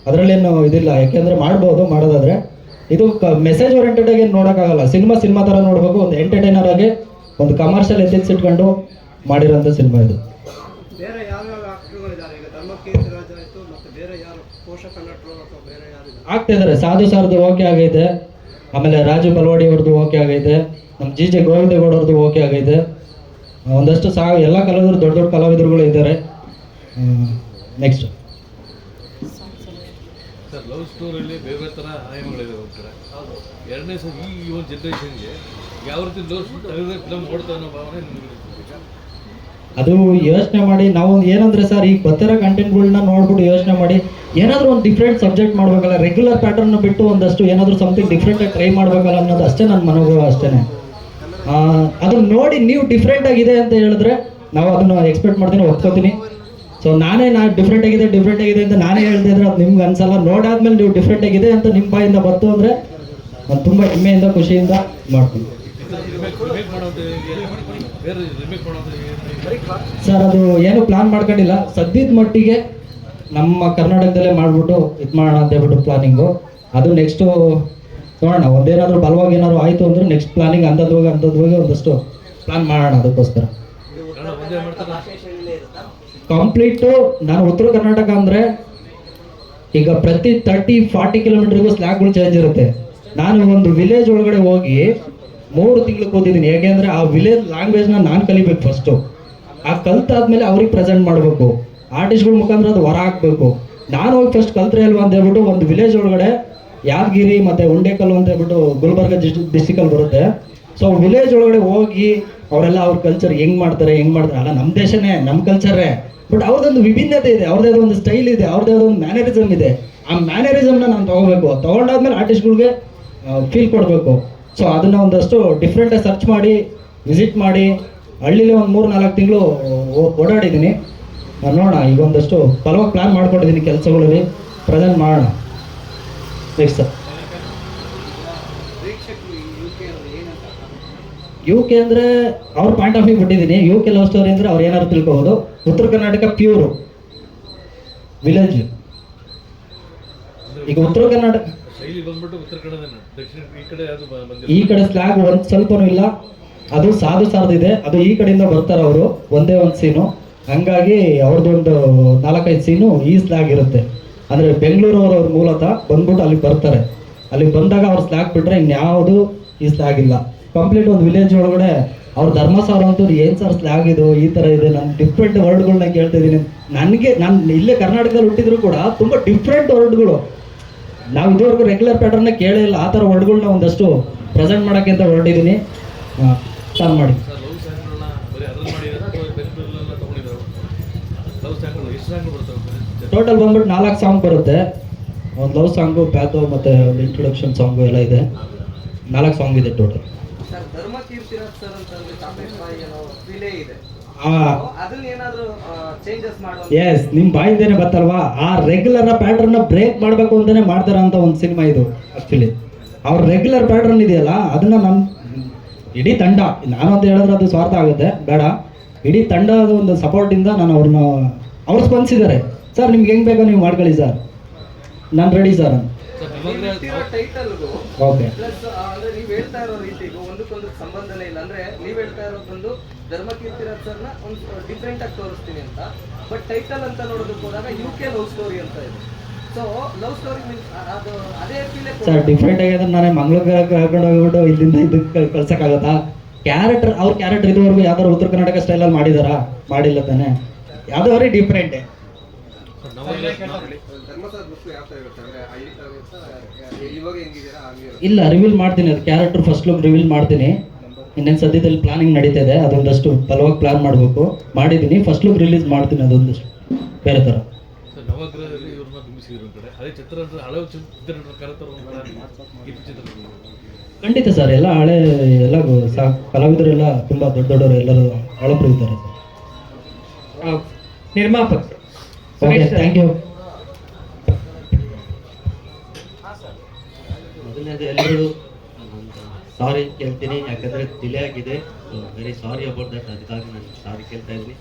ಅದರಲ್ಲೇನು ಇದಿಲ್ಲ. ಯಾಕೆಂದರೆ ಮಾಡ್ಬೋದು, ಮಾಡೋದಾದ್ರೆ. ಇದು ಮೆಸೇಜ್ ಓರಿಯೆಂಟೆಡ್ ಆಗಿ ನೋಡೋಕ್ಕಾಗಲ್ಲ. ಸಿನಿಮಾ ಸಿನಿಮಾ ಥರ ನೋಡಬೇಕು ಒಂದು ಎಂಟರ್ಟೈನರ್ ಆಗಿ ಒಂದು ಕಮರ್ಷಿಯಲ್ ಎಥಿಕ್ಸ್ ಇಟ್ಕೊಂಡು ಮಾಡಿರೋಂಥ ಸಿನಿಮಾ ಇದು. ಬೇರೆ ಯಾವ್ಯಾವ ಆಕ್ಟರ್ಗಳಿದ್ದಾರೆ ಈಗ ಧರ್ಮಕೀರ್ತಿ ರಾಜ ಆಯ್ತು ಮತ್ತೆ ಬೇರೆ ಯಾರು? ಪೋಷಕ ನಟರು ಅಥವಾ ಬೇರೆ ಯಾರು ಇದ್ದಾರೆ ಆಗ್ತಾ ಇದಾರೆ. ಸಾಧು ಸಾರದು ಓಕೆ ಆಗೈತೆ. ಆಮೇಲೆ ರಾಜು ಬಲ್ವಾಡಿ ಅವ್ರದ್ದು ಓಕೆ ಆಗೈತೆ. ನಮ್ಮ ಜಿ ಜೆ ಗೋವಿಂದೇಗೌಡ ಅವ್ರದ್ದು ಓಕೆ ಆಗೈತೆ. ಒಂದಷ್ಟು ಸಾ ಎಲ್ಲ ಕಲಾವಿದರು ದೊಡ್ಡ ದೊಡ್ಡ ಕಲಾವಿದರುಗಳು ಇದ್ದಾರೆ ನೆಕ್ಸ್ಟ್ ಸರ್ ಲವ್ ಬೇರೆ ಥರ ಆಯಾಮಗಳಿದೆ ಒಂಥರ ಎರಡನೇ ಸಲ ಈ ಒಂದು ಜನ್ರೇಷನ್ಗೆ ಯಾವ ರೀತಿ ಫಿಲಮ್ ನೋಡ್ತಾ ಅನ್ನೋ ಭಾವನೆ ನಿಮಗೆ? ಅದು ಯೋಚನೆ ಮಾಡಿ, ನಾವು ಏನಂದ್ರೆ ಸರ್ ಈಗ ಬರ್ತಿರೋ ಕಂಟೆಂಟ್ಗಳನ್ನ ನೋಡ್ಬಿಟ್ಟು ಯೋಚನೆ ಮಾಡಿ, ಏನಾದರೂ ಒಂದು ಡಿಫ್ರೆಂಟ್ ಸಬ್ಜೆಕ್ಟ್ ಮಾಡ್ಬೇಕಲ್ಲ ರೆಗ್ಯುಲರ್ ಪ್ಯಾಟರ್ನ್ ಬಿಟ್ಟು ಒಂದಷ್ಟು ಏನಾದರೂ ಸಮಥಿಂಗ್ ಡಿಫ್ರೆಂಟಾಗಿ ಟ್ರೈ ಮಾಡ್ಬೇಕಲ್ಲ ಅನ್ನೋದು ಅಷ್ಟೇ ನನ್ನ ಮನೋಭಾವ ಅಷ್ಟೇ ಅದನ್ನ ನೋಡಿ ನೀವು ಡಿಫ್ರೆಂಟ್ ಆಗಿದೆ ಅಂತ ಹೇಳಿದ್ರೆ, ನಾವು ಅದನ್ನ ಎಕ್ಸ್ಪೆಕ್ಟ್ ಮಾಡ್ತೀನಿ, ಒಪ್ಕೋತೀನಿ. ಸೊ ನಾನೇ ನಾ ಡಿಫ್ರೆಂಟ್ ಆಗಿದೆ ಡಿಫ್ರೆಂಟ್ ಆಗಿದೆ ಅಂತ ನಾನೇ ಹೇಳ್ತಾ ಇದ್ರೆ ಅದು ನಿಮ್ಗೆ ಅನ್ಸಲ್ಲ. ನೋಡಾದ್ಮೇಲೆ ನೀವು ಡಿಫ್ರೆಂಟ್ ಆಗಿದೆ ಅಂತ ನಿಮ್ಮ ಬಾಯಿಂದ ಬಂತು ಅಂದರೆ ನಾನು ತುಂಬ ಹೆಮ್ಮೆಯಿಂದ, ಖುಷಿಯಿಂದ ಮಾಡ್ತೀನಿ? ಸರ್ ಅದು ಏನು ಪ್ಲಾನ್ ಮಾಡ್ಕೊಂಡಿಲ್ಲ. ಸದ್ಯದ ಮಟ್ಟಿಗೆ ನಮ್ಮ ಕರ್ನಾಟಕದಲ್ಲೇ ಮಾಡಿಬಿಟ್ಟು ಇದು ಮಾಡೋಣ ಅಂತ ಹೇಳ್ಬಿಟ್ಟು ಪ್ಲಾನಿಂಗು ಅದು ನೆಕ್ಸ್ಟು ನೋಡೋಣ ಒಂದೇನಾದರೂ ಬಲವಾಗಿ ಏನಾದ್ರು ಆಯಿತು ಅಂದ್ರೆ ನೆಕ್ಸ್ಟ್ ಪ್ಲಾನಿಂಗ್ ಅಂಥದ್ದು ಹೋಗಿ ಅಂಥದ್ದು ಹೋಗಿ ಒಂದಷ್ಟು ಪ್ಲಾನ್ ಮಾಡೋಣ ಅದಕ್ಕೋಸ್ಕರ. ಕಂಪ್ಲೀಟು ನಾನು ಉತ್ತರ ಕರ್ನಾಟಕ ಅಂದರೆ ಈಗ ಪ್ರತಿ ತರ್ಟಿ ಫಾರ್ಟಿ ಕಿಲೋಮೀಟರ್ಗೂ ಸ್ಲ್ಯಾಗ್ಗಳು ಚೇಂಜ್ ಇರುತ್ತೆ. ನಾನು ಒಂದು ವಿಲೇಜ್ ಒಳಗಡೆ ಹೋಗಿ ಮೂರು ತಿಂಗಳು ಕೂತಿದ್ದೀನಿ ಯಾಕೆಂದರೆ ಆ ವಿಲೇಜ್ ಲ್ಯಾಂಗ್ವೇಜ್ನ ನಾನು ಕಲಿಬೇಕು ಫಸ್ಟು ಆ ಕಲ್ತಾದ್ಮೇಲೆ ಅವ್ರಿಗೆ ಪ್ರೆಸೆಂಟ್ ಮಾಡಬೇಕು. ಆರ್ಟಿಸ್ಟ್ಗಳ ಮುಖಾಂತರ ಅದು ಹೊರ ಹಾಕಬೇಕು. ನಾನು ಹೋಗಿ ಫಸ್ಟ್ ಕಲ್ತ್ರೆ ಅಲ್ವಾ ಅಂತ ಹೇಳ್ಬಿಟ್ಟು ಒಂದು ವಿಲೇಜ್ ಒಳಗಡೆ ಯಾದಗಿರಿ ಮತ್ತು ಉಂಡೇಕಲ್ಲು ಅಂತ ಹೇಳ್ಬಿಟ್ಟು ಗುಲ್ಬರ್ಗ ಡಿಸ್ಟಿಕಲ್ಲಿ ಬರುತ್ತೆ. ಸೊ ವಿಲೇಜ್ ಒಳಗಡೆ ಹೋಗಿ ಅವರೆಲ್ಲ ಅವ್ರ ಕಲ್ಚರ್ ಹೆಂಗ್ ಮಾಡ್ತಾರೆ ಹೆಂಗ್ ಮಾಡ್ತಾರೆ? ಅಲ್ಲ ನಮ್ಮ ದೇಶನೇ ನಮ್ಮ ಕಲ್ಚರೇ ಬಟ್ ಅವ್ರದ್ದೊಂದು ವಿಭಿನ್ನತೆ ಇದೆ, ಅವ್ರದ್ದೇ ಒಂದು ಸ್ಟೈಲ್ ಇದೆ, ಅವ್ರದ್ದೇ ಒಂದು ಮ್ಯಾನರಿಸಮ್ ಇದೆ. ಆ ಮ್ಯಾನರಿಸಮ್ನ ನಾನು ತಗೋಬೇಕು. ತಗೊಂಡಾದ್ಮೇಲೆ ಆರ್ಟಿಸ್ಟ್ಗಳಿಗೆ ಫೀಲ್ ಕೊಡಬೇಕು. ಸೊ ಅದನ್ನ ಒಂದಷ್ಟು ಡಿಫ್ರೆಂಟಾಗಿ ಸರ್ಚ್ ಮಾಡಿ ವಿಸಿಟ್ ಮಾಡಿ, ಹಳ್ಳಿಲಿ ಒಂದು ಮೂರು ನಾಲ್ಕು ತಿಂಗಳು ಓಡಾಡಿದ್ದೀನಿ ನೋಡೋಣ, ಈಗ ಒಂದಷ್ಟು ಫಲವಾಗಿ ಪ್ಲ್ಯಾನ್ ಮಾಡ್ಕೊಂಡಿದ್ದೀನಿ ಕೆಲಸಗಳಲ್ಲಿ. ಪ್ರೆಸೆಂಟ್ ಮಾಡೋಣ. ನೆಕ್ಸ್ಟ್ ಸರ್ ಪ್ರೇಕ್ಷಕರು ಈ ಯು ಕೆ ಅವರು ಏನಂತ ಯು ಕೆ ಅಂದರೆ ಅವ್ರ ಪಾಯಿಂಟ್ ಆಫ್ ವ್ಯೂ ಬಿಟ್ಟಿದ್ದೀನಿ ಯು ಕೆ ಲವ್ ಸ್ಟೋರಿ ಅಂದರೆ ಅವ್ರು ಏನಾದ್ರು ತಿಳ್ಕೊಬೋದು. ಉತ್ತರ ಕರ್ನಾಟಕ ಪ್ಯೂರ್ ವಿಲೇಜ್ ಈಗ ಉತ್ತರ ಕರ್ನಾಟಕ ಈ ಕಡೆ ಸ್ಲಾಗ್ ಒಂದ್ ಸ್ವಲ್ಪನೂ ಇಲ್ಲ. ಅದು ಸಾಧು ಸಾರ್ದಿದೆ. ಅದು ಈ ಕಡೆಯಿಂದ ಬರ್ತಾರೆ ಅವರು. ಒಂದೇ ಒಂದು ಸೀನು ಹಂಗಾಗಿ ಅವ್ರದ್ದೊಂದು ನಾಲ್ಕೈದು ಸೀನು ಈ ಸ್ಲ್ಯಾಗ್ ಇರುತ್ತೆ. ಅಂದ್ರೆ ಬೆಂಗಳೂರು ಅವ್ರ ಮೂಲತಃ ಬಂದ್ಬಿಟ್ಟು ಅಲ್ಲಿಗೆ ಬರ್ತಾರೆ. ಅಲ್ಲಿಗೆ ಬಂದಾಗ ಅವ್ರ ಸ್ಲ್ಯಾಗ್ ಬಿಟ್ರೆ ಇನ್ಯಾವುದು ಈ ಸ್ಲಾಗ್ ಇಲ್ಲ. ಕಂಪ್ಲೀಟ್ ಒಂದು ವಿಲೇಜ್ ಒಳಗಡೆ ಅವ್ರ ಧರ್ಮಸಾರ ಅಂತೂ ಏನು ಸರ್ ಸ್ಲ್ಯಾಗ್ ಇದು ಈ ಥರ ಇದೆ ನಾನು ಡಿಫ್ರೆಂಟ್ ವರ್ಡ್ಗಳನ್ನ ಕೇಳ್ತಿದ್ದೀನಿ ನನಗೆ ನಾನು ಇಲ್ಲೇ ಕರ್ನಾಟಕದಲ್ಲಿ ಹುಟ್ಟಿದ್ರು ಕೂಡ ತುಂಬ ಡಿಫ್ರೆಂಟ್ ವರ್ಡ್ಗಳು ನಾವು ಇದುವರೆಗೂ ರೆಗ್ಯುಲರ್ ಪ್ಯಾಟರ್ನ ಕೇಳೇ ಇಲ್ಲ. ಆ ಥರ ವರ್ಡ್ಗಳನ್ನ ಒಂದಷ್ಟು ಪ್ರೆಸೆಂಟ್ ಮಾಡೋಕ್ಕೆ ಅಂತ ಹೊರಟಿದ್ದೀನಿ ಸ್ಟಾರ್ಟ್ ಮಾಡಿ. ಟೋಟಲ್ ಬಂದ್ಬಿಟ್ಟು ನಾಲ್ಕು ಸಾಂಗ್ ಬರುತ್ತೆ. ಒಂದು ಲವ್ ಸಾಂಗು ಪ್ಯಾಥೋ ಮತ್ತು ಒಂದು ಇಂಟ್ರೊಡಕ್ಷನ್ ಸಾಂಗು ಎಲ್ಲ ಇದೆ. ನಾಲ್ಕು ಸಾಂಗ್ ಇದೆ ಟೋಟಲ್ ಸರ್ ಧರ್ಮ ಕೀರ್ತಿರಾಜ್ ಸರ್ ಅಂತಂದ್ರೆ ಚಾಕ್ಲೇಟ್ ಬಾಯಿ ಅನ್ನೋ ಇದೆ. ಆ. ಅದನ್ನ ಏನಾದ್ರು ಚೇಂಜಸ್ ಮಾಡುವ ಎಸ್ ನಿಮ್ಮ ಬಾಯಿಂದೇನೆ ಬರ್ತಲ್ವಾ ಆ ರೆಗ್ಯುಲರ್ ಪ್ಯಾಟರ್ನ್ ಬ್ರೇಕ್ ಮಾಡಬೇಕು ಅಂತಾನೆ ಮಾಡ್ತಾರ ಅಂತ ಒಂದು ಸಿನಿಮಾ ಇದು ಆ್ಯಕ್ಚುಲಿ ಅವ್ರ ರೆಗ್ಯುಲರ್ ಪ್ಯಾಟರ್ನ್ ಇದೆಯಲ್ಲ ಅದನ್ನ ನಮ್ಮ ಇಡೀ ತಂಡ ನಾನು ಅಂತ ಹೇಳಿದ್ರೆ ಅದು ಸ್ವಾರ್ಥ ಆಗುತ್ತೆ ಬೇಡ. ಇಡೀ ತಂಡದ ಒಂದು ಸಪೋರ್ಟಿಂದ ನಾನು ಅವ್ರನ್ನ ಅವ್ರು ಸ್ಪಂದಿಸಿದ್ದಾರೆ. ಸರ್ ನಿಮ್ಗೆ ಹೆಂಗ್ ಬೇಕೋ ನೀವು ಮಾಡ್ಕೊಳ್ಳಿ ಸರ್ ನಾನು ರೆಡಿ ಸರ್ ಓಕೆ ಪ್ಲಸ್ ಅಂದ್ರೆ ನೀವ್ ಹೇಳ್ತಾ ಇರೋ ರೀತಿಗೂ ಒಂದಕ್ಕೊಂದು ಸಂಬಂಧನೇ ಇಲ್ಲ ಅಂದ್ರೆ ನೀವ್ ಹೇಳ್ತಾ ಇರೋದು ಬಂದು ಧರ್ಮ ಸರ್ನ ಒಂದು ಡಿಫ್ರೆಂಟ್ ಆಗಿ ತೋರಿಸ್ತೀನಿ ಅಂತ. ಬಟ್ ಟೈಟಲ್ ಅಂತ ನೋಡೋದಕ್ಕೆ ಹೋದಾಗ ಯು ಕೆ ಲವ್ ಸ್ಟೋರಿ ಅಂತ ಇದೆ. ಸೊ ಲವ್ ಸ್ಟೋರಿ ಮೀನ್ಸ್ ಅದು ಅದೇ ಫೀಲೇ ಸರ್ ಡಿಫ್ರೆಂಟ್ ಆಗಿದೆ ನಾನೇ ಮಂಗಳೂರು ಕರ್ಕೊಂಡು ಹೋಗ್ಬಿಟ್ಟು ಇಲ್ಲಿಂದ ಇದಕ್ಕೆ ಕಳ್ಸಕ್ಕಾಗತ್ತಾ? ಕ್ಯಾರೆಕ್ಟರ್ ಅವ್ರ ಕ್ಯಾರೆಕ್ಟರ್ ಇದುವರೆಗೂ ಯಾವ್ದಾರು ಉತ್ತರ ಕರ್ನಾಟಕ ಸ್ಟೈಲಲ್ಲಿ ಮಾಡಿದಾರಾ? ಮಾಡಿಲ್ಲ ತಾನೆ. ಯಾವ್ದಾದ್ರು ಡಿಫ್ರೆಂಟ್ ಅಂದರೆ ಇಲ್ಲ ರಿವೀಲ್ ಮಾಡ್ತೀನಿ. ಅದು ಕ್ಯಾರೆಕ್ಟರ್ ಫಸ್ಟ್ ಲುಕ್ ರಿವೀಲ್ ಮಾಡ್ತೀನಿ. ಇನ್ನೇನು ಸದ್ಯದಲ್ಲಿ ಪ್ಲಾನಿಂಗ್ ನಡೀತಾ ಇದೆ ಅದೊಂದಷ್ಟು ಬಲವಾಗಿ ಪ್ಲಾನ್ ಮಾಡಬೇಕು. ಮಾಡಿದ್ದೀನಿ ಫಸ್ಟ್ ಲುಕ್ ರಿಲೀಸ್ ಮಾಡ್ತೀನಿ ಅದೊಂದಷ್ಟು. ಬೇರೆ ಥರ. ಖಂಡಿತ ಸರ್ ಎಲ್ಲ ಹಳೆ ಎಲ್ಲ ಕಲಾವಿದರೆಲ್ಲ ತುಂಬ ದೊಡ್ಡ ದೊಡ್ಡವರು ಎಲ್ಲರೂ ಹಳಬ್ರು ಇದ್ದಾರೆ ನಿರ್ಮಾಪಕ. ನಿರ್ಮಾಪಕರು ಓಕೆ. ಥ್ಯಾಂಕ್ ಯು ಮೊದಲನೇದು ಎಲ್ಲರೂ ಸಾರಿ ಕೇಳ್ತೀನಿ ಯಾಕಂದರೆ ಡಿಲೇ ಆಗಿದೆ. ವೆರಿ ಸಾರಿ ಅಬೌಟ್ ದಟ್ ಅದಕ್ಕಾಗಿ ನಾನು ಸಾರಿ ಕೇಳ್ತಾ ಇದ್ದೀನಿ.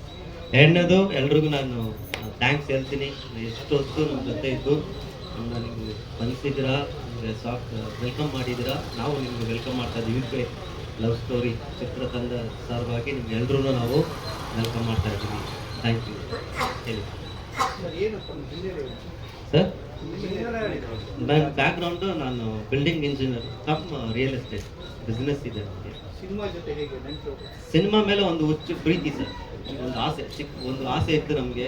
ಎರಡನೇದು ಎಲ್ರಿಗೂ ನಾನು ಥ್ಯಾಂಕ್ಸ್ ಹೇಳ್ತೀನಿ. ಎಷ್ಟು ಹೊತ್ತು ನಮ್ಮ ಜೊತೆ ಇದ್ದು ನನಗೆ ಬಂದಿದ್ದೀರಾ ನಿಮಗೆ ಸಾಫ್ಟ್ ವೆಲ್ಕಮ್ ಮಾಡಿದ್ದೀರಾ? ನಾವು ನಿಮಗೆ ವೆಲ್ಕಮ್ ಮಾಡ್ತಾ ಇದ್ದೀವಿ. ಕೆ ಲವ್ ಸ್ಟೋರಿ ಚಿತ್ರತಂಡ ಸಾರವಾಗಿ ನಿಮ್ಗೆ ಎಲ್ರೂ ನಾವು ವೆಲ್ಕಮ್ ಮಾಡ್ತಾ ಇದ್ದೀವಿ. ಥ್ಯಾಂಕ್ ಯು ಹೇಳಿ. ಸರ್ ಬ್ಯಾಕ್ಗ್ರೌಂಡು ನಾನು building engineer cum real estate business ಇದೆ ನನಗೆ ಸಿನಿಮಾ ಮೇಲೆ ಒಂದು ಹುಚ್ಚು ಪ್ರೀತಿ ಸರ್. ಒಂದು ಆಸೆ ಚಿಕ್ಕ ಒಂದು ಆಸೆ ಇತ್ತು ನಮಗೆ.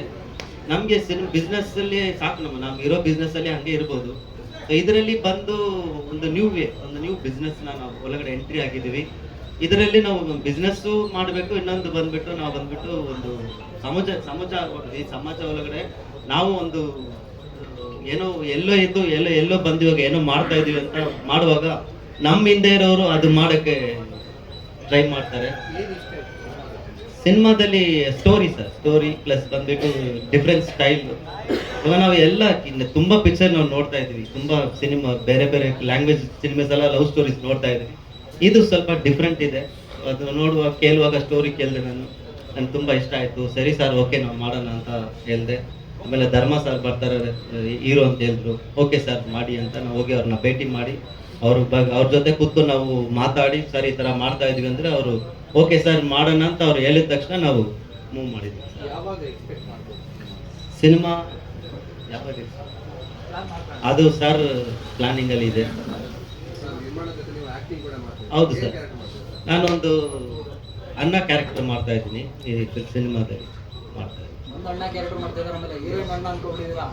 ನಮಗೆ ಸಿನಿಮಾ ಬಿಸ್ನೆಸ್ಸಲ್ಲಿ ಸಾಕು ನಮ್ಮ ನಾವು ಇರೋ ಬಿಸ್ನೆಸ್ಸಲ್ಲಿ ಹಂಗೆ ಇರ್ಬೋದು. ಸೊ ಇದರಲ್ಲಿ ಬಂದು ಒಂದು ನ್ಯೂ ವೇ ಒಂದು ನ್ಯೂ ಬಿಸ್ನೆಸ್ನ ನಾವು ಒಳಗಡೆ ಎಂಟ್ರಿ ಆಗಿದ್ದೀವಿ. ಇದರಲ್ಲಿ ನಾವು ಬಿಸ್ನೆಸ್ಸು ಮಾಡಬೇಕು ಇನ್ನೊಂದು ಬಂದ್ಬಿಟ್ಟು ನಾವು ಬಂದ್ಬಿಟ್ಟು ಒಂದು ಸಮಾಜ ಸಮಾಜ ಈ ಸಮಾಜ ಒಳಗಡೆ ನಾವು ಒಂದು ಏನೋ ಎಲ್ಲೋ ಇದ್ದು, ಎಲ್ಲೋ ಎಲ್ಲೋ ಬಂದಿವಾಗ ಏನೋ ಮಾಡ್ತಾ ಇದೀವಿ ಅಂತ ಮಾಡುವಾಗ ನಮ್ಮ ಹಿಂದೆ ಇರೋರು ಅದು ಮಾಡಕ್ಕೆ ಟ್ರೈ ಮಾಡ್ತಾರೆ. ಸಿನಿಮಾದಲ್ಲಿ ಸ್ಟೋರಿ ಸರ್ ಸ್ಟೋರಿ ಪ್ಲಸ್ ಬಂದ್ಬಿಟ್ಟು ಡಿಫ್ರೆಂಟ್ ಸ್ಟೈಲ್ ಇವಾಗ ನಾವು ಎಲ್ಲ ತುಂಬಾ ಪಿಕ್ಚರ್ ನಾವು ನೋಡ್ತಾ ಇದೀವಿ ತುಂಬಾ ಸಿನಿಮಾ, ಬೇರೆ ಬೇರೆ ಲ್ಯಾಂಗ್ವೇಜ್ ಸಿನಿಮಾಸ್ ಎಲ್ಲ ಲವ್ ಸ್ಟೋರೀಸ್ ನೋಡ್ತಾ ಇದೀವಿ ಇದು ಸ್ವಲ್ಪ ಡಿಫ್ರೆಂಟ್ ಇದೆ. ಅದು ನೋಡುವಾಗ ಕೇಳುವಾಗ ಸ್ಟೋರಿ ಕೇಳಿದೆ ನಾನು. ನನ್ಗೆ ತುಂಬಾ ಇಷ್ಟ ಆಯ್ತು. ಸರಿ ಸರ್ ಓಕೆ ನಾವು ಮಾಡೋಣ ಅಂತ ಹೇಳಿದೆ. ಆಮೇಲೆ ಧರ್ಮ ಸರ್ ಬರ್ತಾರೆ ಹೀರೋ ಅಂತ ಹೇಳಿದ್ರು ಓಕೆ ಸರ್ ಮಾಡಿ ಅಂತ ನಾವು ಹೋಗಿ ಅವ್ರನ್ನ ಭೇಟಿ ಮಾಡಿ ಅವ್ರ ಬಗ್ಗೆ ಅವ್ರ ಜೊತೆ ಕೂತು ನಾವು ಮಾತಾಡಿ ಸರ್ ಈ ಥರ ಮಾಡ್ತಾ ಇದ್ವಿ ಅಂದರೆ ಅವರು ಓಕೆ ಸರ್ ಮಾಡೋಣ ಅಂತ ಅವ್ರು ಹೇಳಿದ ತಕ್ಷಣ ನಾವು ಮೂವ್ ಮಾಡಿದ್ವಿ. ಯಾವಾಗ ಎಕ್ಸ್ಪೆಕ್ಟ್ ಮಾಡ್ಬೋದು ಸಿನಿಮಾ? ಯಾವಾಗ ಅದು ಸರ್ ಪ್ಲಾನಿಂಗಲ್ಲಿ ಇದೆ. ಆಕ್ಟಿಂಗ್ ಕೂಡ ಮಾಡ್ತೀವಿ ಹೌದು ಸರ್. ನಾನೊಂದು ಅನ್ನ ಕ್ಯಾರೆಕ್ಟರ್ ಮಾಡ್ತಾ ಇದ್ದೀನಿ ಈ ಸಿನಿಮಾದಲ್ಲಿ ಮಾಡ್ತಾ ಒಂದು ಅಣ್ಣ ಕ್ಯಾರೆಕ್ಟರ್ ಮಾಡ್ತಾ ಇದಾರೆ ಆಮೇಲೆ ಹೀರೋಯಿನ್ ಅಣ್ಣ ಅನ್ಕೊಂಡಿದ್ದೀರಾ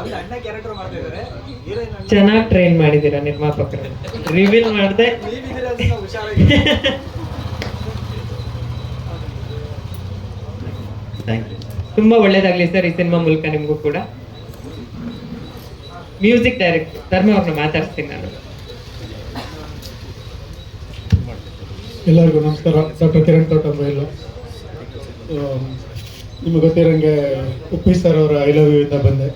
ಒಂದು ಅಣ್ಣ ಕ್ಯಾರೆಕ್ಟರ್ ಮಾಡ್ತಾ ಇದಾರೆ ಹೀರೋಯಿನ್ ಅಣ್ಣ ಚೆನ್ನಾಗಿ ಟ್ರೈನ್ ಮಾಡಿದ್ದೀರಾ ನಿರ್ಮಾಪಕರು ರಿವೀಲ್ ಮಾಡಿದೆ? ನೀವಿದ್ದೀರಾ ಅಂತ ಹುಷಾರಾಗಿ ಥ್ಯಾಂಕ್ ಯು ತುಂಬಾ ಒಳ್ಳೇದಾಗ್ಲಿ ಸರ್ ಈ ಸಿನಿಮಾ ಮೂಲಕ ನಿಮಗೂ ಕೂಡ. ಮ್ಯೂಸಿಕ್ ಡೈರೆಕ್ಟರ್ ಧರ್ಮ ಅವ್ರನ್ನ ಮಾತಾಡ್ತೀನಿ ನಾನು. ಎಲ್ಲರಿಗೂ ನಮಸ್ಕಾರ. ಡಾಕ್ಟರ್ ಕಿರಣ್ ತೋಟಂಬೈಲು ನಿಮಗೆ ಗೊತ್ತಿರೋಂಗೆ ಉಪ್ಪಿ ಸರ್ ಅವರ ಐ ಲವ್ ಯು ಇಂದ ಬಂದೆ.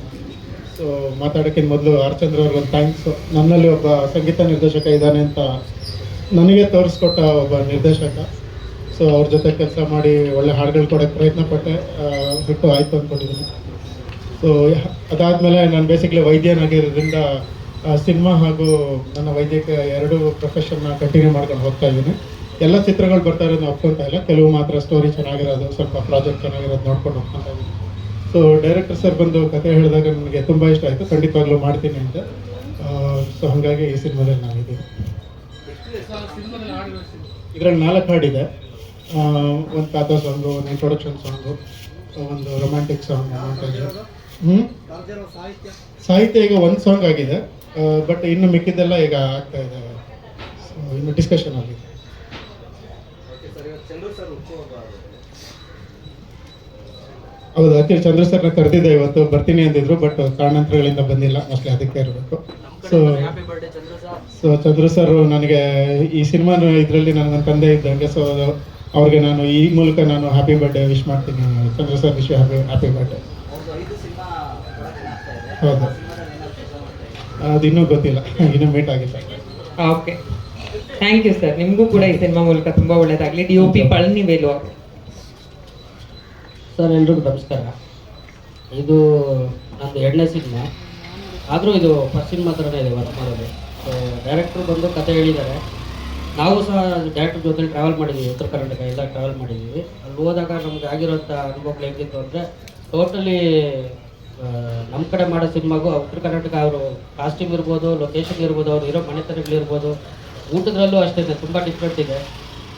ಸೊ ಮಾತಾಡೋಕ್ಕಿಂತ ಮೊದಲು ಹರ್ಚಂದ್ರ ಅವ್ರಿಗೆ ಒಂದು ಥ್ಯಾಂಕ್ಸ್ ನನ್ನಲ್ಲಿ ಒಬ್ಬ ಸಂಗೀತ ನಿರ್ದೇಶಕ ಇದ್ದಾನೆ ಅಂತ ನನಗೆ ತೋರಿಸ್ಕೊಟ್ಟ ಒಬ್ಬ ನಿರ್ದೇಶಕ. ಸೊ ಅವ್ರ ಜೊತೆ ಕೆಲಸ ಮಾಡಿ ಒಳ್ಳೆ ಹಾಡುಗಳು ಕೊಡೋಕ್ಕೆ ಪ್ರಯತ್ನ ಪಟ್ಟೆ. ಬಿಟ್ಟು ಆಯಿತು ಅಂದ್ಕೊಂಡಿದ್ದೀನಿ ಸೊ ಅದಾದಮೇಲೆ ನಾನು ಬೇಸಿಕ್ಲಿ ವೈದ್ಯನಾಗಿರೋದ್ರಿಂದ ಸಿನಿಮಾ ಹಾಗೂ ನನ್ನ ವೈದ್ಯಕೀಯ ಎರಡೂ ಪ್ರೊಫೆಷನ್ನ ಕಂಟಿನ್ಯೂ ಮಾಡ್ಕೊಂಡು ಹೋಗ್ತಾ ಇದ್ದೀನಿ. ಎಲ್ಲ ಚಿತ್ರಗಳು ಬರ್ತಾ ಇರೋದು ಒಪ್ಕೊತಾ ಇಲ್ಲ. ಕೆಲವು ಮಾತ್ರ ಸ್ಟೋರಿ ಚೆನ್ನಾಗಿರೋದು, ಸ್ವಲ್ಪ ಪ್ರಾಜೆಕ್ಟ್ ಚೆನ್ನಾಗಿರೋದು ನೋಡ್ಕೊಂಡು ಒಪ್ಕೊತಾ ಇದ್ದೀನಿ. ಸೊ ಡೈರೆಕ್ಟರ್ ಸರ್ ಬಂದು ಕತೆ ಹೇಳಿದಾಗ ನನಗೆ ತುಂಬ ಇಷ್ಟ ಆಯಿತು. ಖಂಡಿತವಾಗ್ಲೂ ಮಾಡ್ತೀನಿ ಅಂತ. ಸೊ ಹಾಗಾಗಿ ಈ ಸಿನಿಮಾದಲ್ಲಿ ನಾನಿದ್ದೀನಿ ಇದರಲ್ಲಿ ನಾಲ್ಕು ಹಾಡಿದೆ ಒಂದು ಕಾತ ಸಾಂಗು ಒಂದು ಇಂಟ್ರೊಡಕ್ಷನ್ ಸಾಂಗು, ಒಂದು ರೊಮ್ಯಾಂಟಿಕ್ ಸಾಂಗ್ ಹ್ಞೂ ಸಾಹಿತ್ಯ ಈಗ ಒಂದು ಸಾಂಗ್ ಆಗಿದೆ. ಬಟ್ ಇನ್ನು ಮಿಕ್ಕಿದ್ದೆಲ್ಲ ಈಗ ಆಗ್ತಾ ಇದೆ. ಇನ್ನು ಡಿಸ್ಕಷನ್ ಆಗಿದೆ ಓಕೆ ಸರ್ ಇವತ್ತು ಚಂದ್ರು ಸರ್ ಹುಟ್ಟುಹಬ್ಬ ಹೌದು ಆಕ್ಚುಲಿ ಚಂದ್ರ ಸರ್ನ ಕರೆದಿದ್ದೆ ಇವತ್ತು ಬರ್ತೀನಿ ಅಂದಿದ್ರು ಬಟ್ ಕಾರಣಾಂತರಗಳಿಂದ ಬಂದಿಲ್ಲ ಮೋಸ್ಟ್ಲಿ ಅದಕ್ಕೆ ಇರಬೇಕು so sir so Chandra sir ನನಗೆ ಈ ಸಿನಿಮಾ ಇದರಲ್ಲಿ ನನ್ನ ತಂದೆ ಇದ್ದಂಗೆ ಸೊ ಅವ್ರಿಗೆ ನಾನು ಈ ಮೂಲಕ ನಾನು ಹ್ಯಾಪಿ ಬರ್ಡೇ ವಿಶ್ ಮಾಡ್ತೀನಿ. Chandra sir wish happy happy birthday ಹೌದು? ಅದು ಇನ್ನೂ ಗೊತ್ತಿಲ್ಲ. ಇನ್ನೂ ಮೀಟ್ ಆಗಿಲ್ಲ. ಓಕೆ ಥ್ಯಾಂಕ್ ಯು ಸರ್ ನಿಮಗೂ ಕೂಡ ಈ ಸಿನಿಮಾ ಮೂಲಕ ತುಂಬ ಒಳ್ಳೆಯದಾಗಲಿ D O P Palani Velu ಅವರು ಸರ್ ಎಲ್ರಿಗೂ ನಮಸ್ಕಾರ. ಇದು ನಂದು ಎರಡನೇ ಸಿನಿಮಾ ಆದರೂ ಇದು ಫಸ್ಟ್ ಸಿನಿಮಾ ಥರನೇ ಇದೆ ವರ್ಕ್ ಮಾಡೋದು. ಸೊ ಡೈರೆಕ್ಟ್ರು ಬಂದು ಕತೆ ಹೇಳಿದ್ದಾರೆ. ನಾವು ಸಹ ಡೈರೆಕ್ಟ್ರ್ ಜೊತೆ ಟ್ರಾವೆಲ್ ಮಾಡಿದ್ದೀವಿ ಉತ್ತರ ಕರ್ನಾಟಕ ಎಲ್ಲ ಟ್ರಾವೆಲ್ ಮಾಡಿದ್ದೀವಿ ಅಲ್ಲಿ ಹೋದಾಗ ನಮ್ಗೆ ಆಗಿರೋಂಥ ಅನುಭವಗಳು ಹೇಗಿತ್ತು ಅಂದರೆ ಟೋಟಲಿ ನಮ್ಮ ಕಡೆ ಮಾಡೋ ಸಿನಿಮಾಗೂ ಉತ್ತರ ಕರ್ನಾಟಕ ಅವರು ಕಾಸ್ಟ್ಯೂಮ್ ಇರ್ಬೋದು ಲೊಕೇಶನ್ ಇರ್ಬೋದು ಅವ್ರು ಇರೋ ಮನೆತನಗಳಿರ್ಬೋದು ಊಟದ್ರಲ್ಲೂ ಅಷ್ಟೇ ತುಂಬ ಡಿಫ್ರೆಂಟ್ ಇದೆ.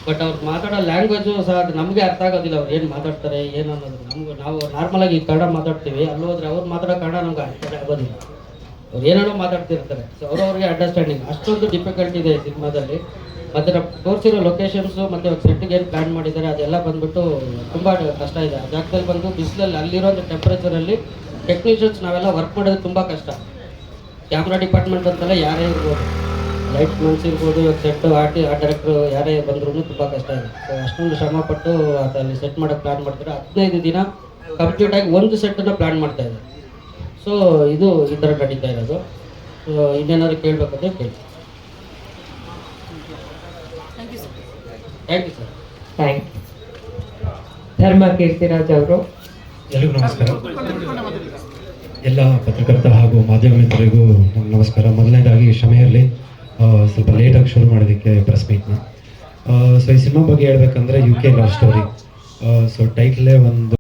ಬಟ್ ಅವ್ರು ಮಾತಾಡೋ ಲ್ಯಾಂಗ್ವೇಜು ಸಹ ಅದು ನಮಗೆ ಅರ್ಥ ಆಗೋದಿಲ್ಲ, ಅವ್ರು ಏನು ಮಾತಾಡ್ತಾರೆ, ಏನು ಅನ್ನೋದು. ನಮ್ಗೆ ನಾವು ನಾರ್ಮಲಾಗಿ ಕನ್ನಡ ಮಾತಾಡ್ತೀವಿ ಅಲ್ಲಿ ಹೋದ್ರೆ ಅವ್ರು ಮಾತಾಡೋ ಕನ್ನಡ ನಮ್ಗೆ ಅರ್ಥ ಆಗೋದಿಲ್ಲ. ಅವ್ರು ಏನೇನೋ ಮಾತಾಡ್ತಿರ್ತಾರೆ. ಸೊ ಅವ್ರವ್ರಿಗೆ ಅಂಡರ್ಸ್ಟ್ಯಾಂಡಿಂಗ್ ಅಷ್ಟೊಂದು ಡಿಫಿಕಲ್ಟ್ ಇದೆ ಸಿನಿಮಾದಲ್ಲಿ. ಮತ್ತು ತೋರಿಸಿರೋ ಲೊಕೇಶನ್ಸು ಮತ್ತು ಸೆಟ್ಟಿಗೆ ಏನು ಪ್ಲ್ಯಾನ್ ಮಾಡಿದ್ದಾರೆ, ಅದೆಲ್ಲ ಬಂದುಬಿಟ್ಟು ತುಂಬ ಕಷ್ಟ ಇದೆ. ಆ ಜಾಗದಲ್ಲಿ ಬಂದು ಬಿಸಿಲಲ್ಲಿ ಅಲ್ಲಿರೋ ಟೆಂಪ್ರೇಚರಲ್ಲಿ ಟೆಕ್ನಿಷಿಯನ್ಸ್ ನಾವೆಲ್ಲ ವರ್ಕ್ ಮಾಡೋದು ತುಂಬ ಕಷ್ಟ. ಕ್ಯಾಮ್ರಾ ಡಿಪಾರ್ಟ್ಮೆಂಟ್ ಅಂತಲ್ಲ ಯಾರೇ ಇರ್ಬೋದು. ಲೈಟ್ ಮನ್ಸ್ ಇರ್ಬೋದು ಇವಾಗ ಸೆಟ್ ಆಟಿ ಆ ಡೈರೆಕ್ಟ್ರು ಯಾರೇ ಬಂದ್ರೂ ತುಂಬ ಕಷ್ಟ ಇದೆ ಸೊ ಅಷ್ಟೊಂದು ಶ್ರಮ ಪಟ್ಟು ಅಲ್ಲಿ ಸೆಟ್ ಮಾಡೋಕ್ಕೆ ಪ್ಲ್ಯಾನ್ ಮಾಡ್ತಾರೆ ಹದಿನೈದು ದಿನ ಕಂಪ್ಲೀಟ್ ಆಗಿ ಒಂದು ಸೆಟ್ಟನ್ನು ಪ್ಲ್ಯಾನ್ ಮಾಡ್ತಾ ಇದ್ದಾರೆ. ಸೊ ಇದು ಈ ಥರ ನಡೀತಾ ಇರೋದು. ಸೊ ಇನ್ನೇನಾದ್ರು ಕೇಳಬೇಕಂದ್ರೆ ಕೇಳಿ. ಥ್ಯಾಂಕ್ ಯು ಸರ್ ಥ್ಯಾಂಕ್ ಧರ್ಮ ಕೀರ್ತಿರಾಜ್ ಅವರು. ಎಲ್ರಿಗೂ ನಮಸ್ಕಾರ. ಎಲ್ಲ ಪತ್ರಕರ್ತ ಹಾಗೂ ಮಾಧ್ಯಮ ಮಿತ್ರರಿಗೂ ನಮಸ್ಕಾರ. ಮೊದಲನೇದಾಗಿ ಕ್ಷಮೆ ಇರಲಿ ಸ್ವಲ್ಪ ಲೇಟಾಗಿ ಶುರು ಮಾಡೋದಕ್ಕೆ ಪ್ರೆಸ್ ಮೀಟ್ನ ಸೊ ಈ ಸಿನಿಮಾ ಬಗ್ಗೆ ಹೇಳ್ಬೇಕಂದ್ರೆ U K love story so ಟೈಟ್ಲೇ ಒಂದು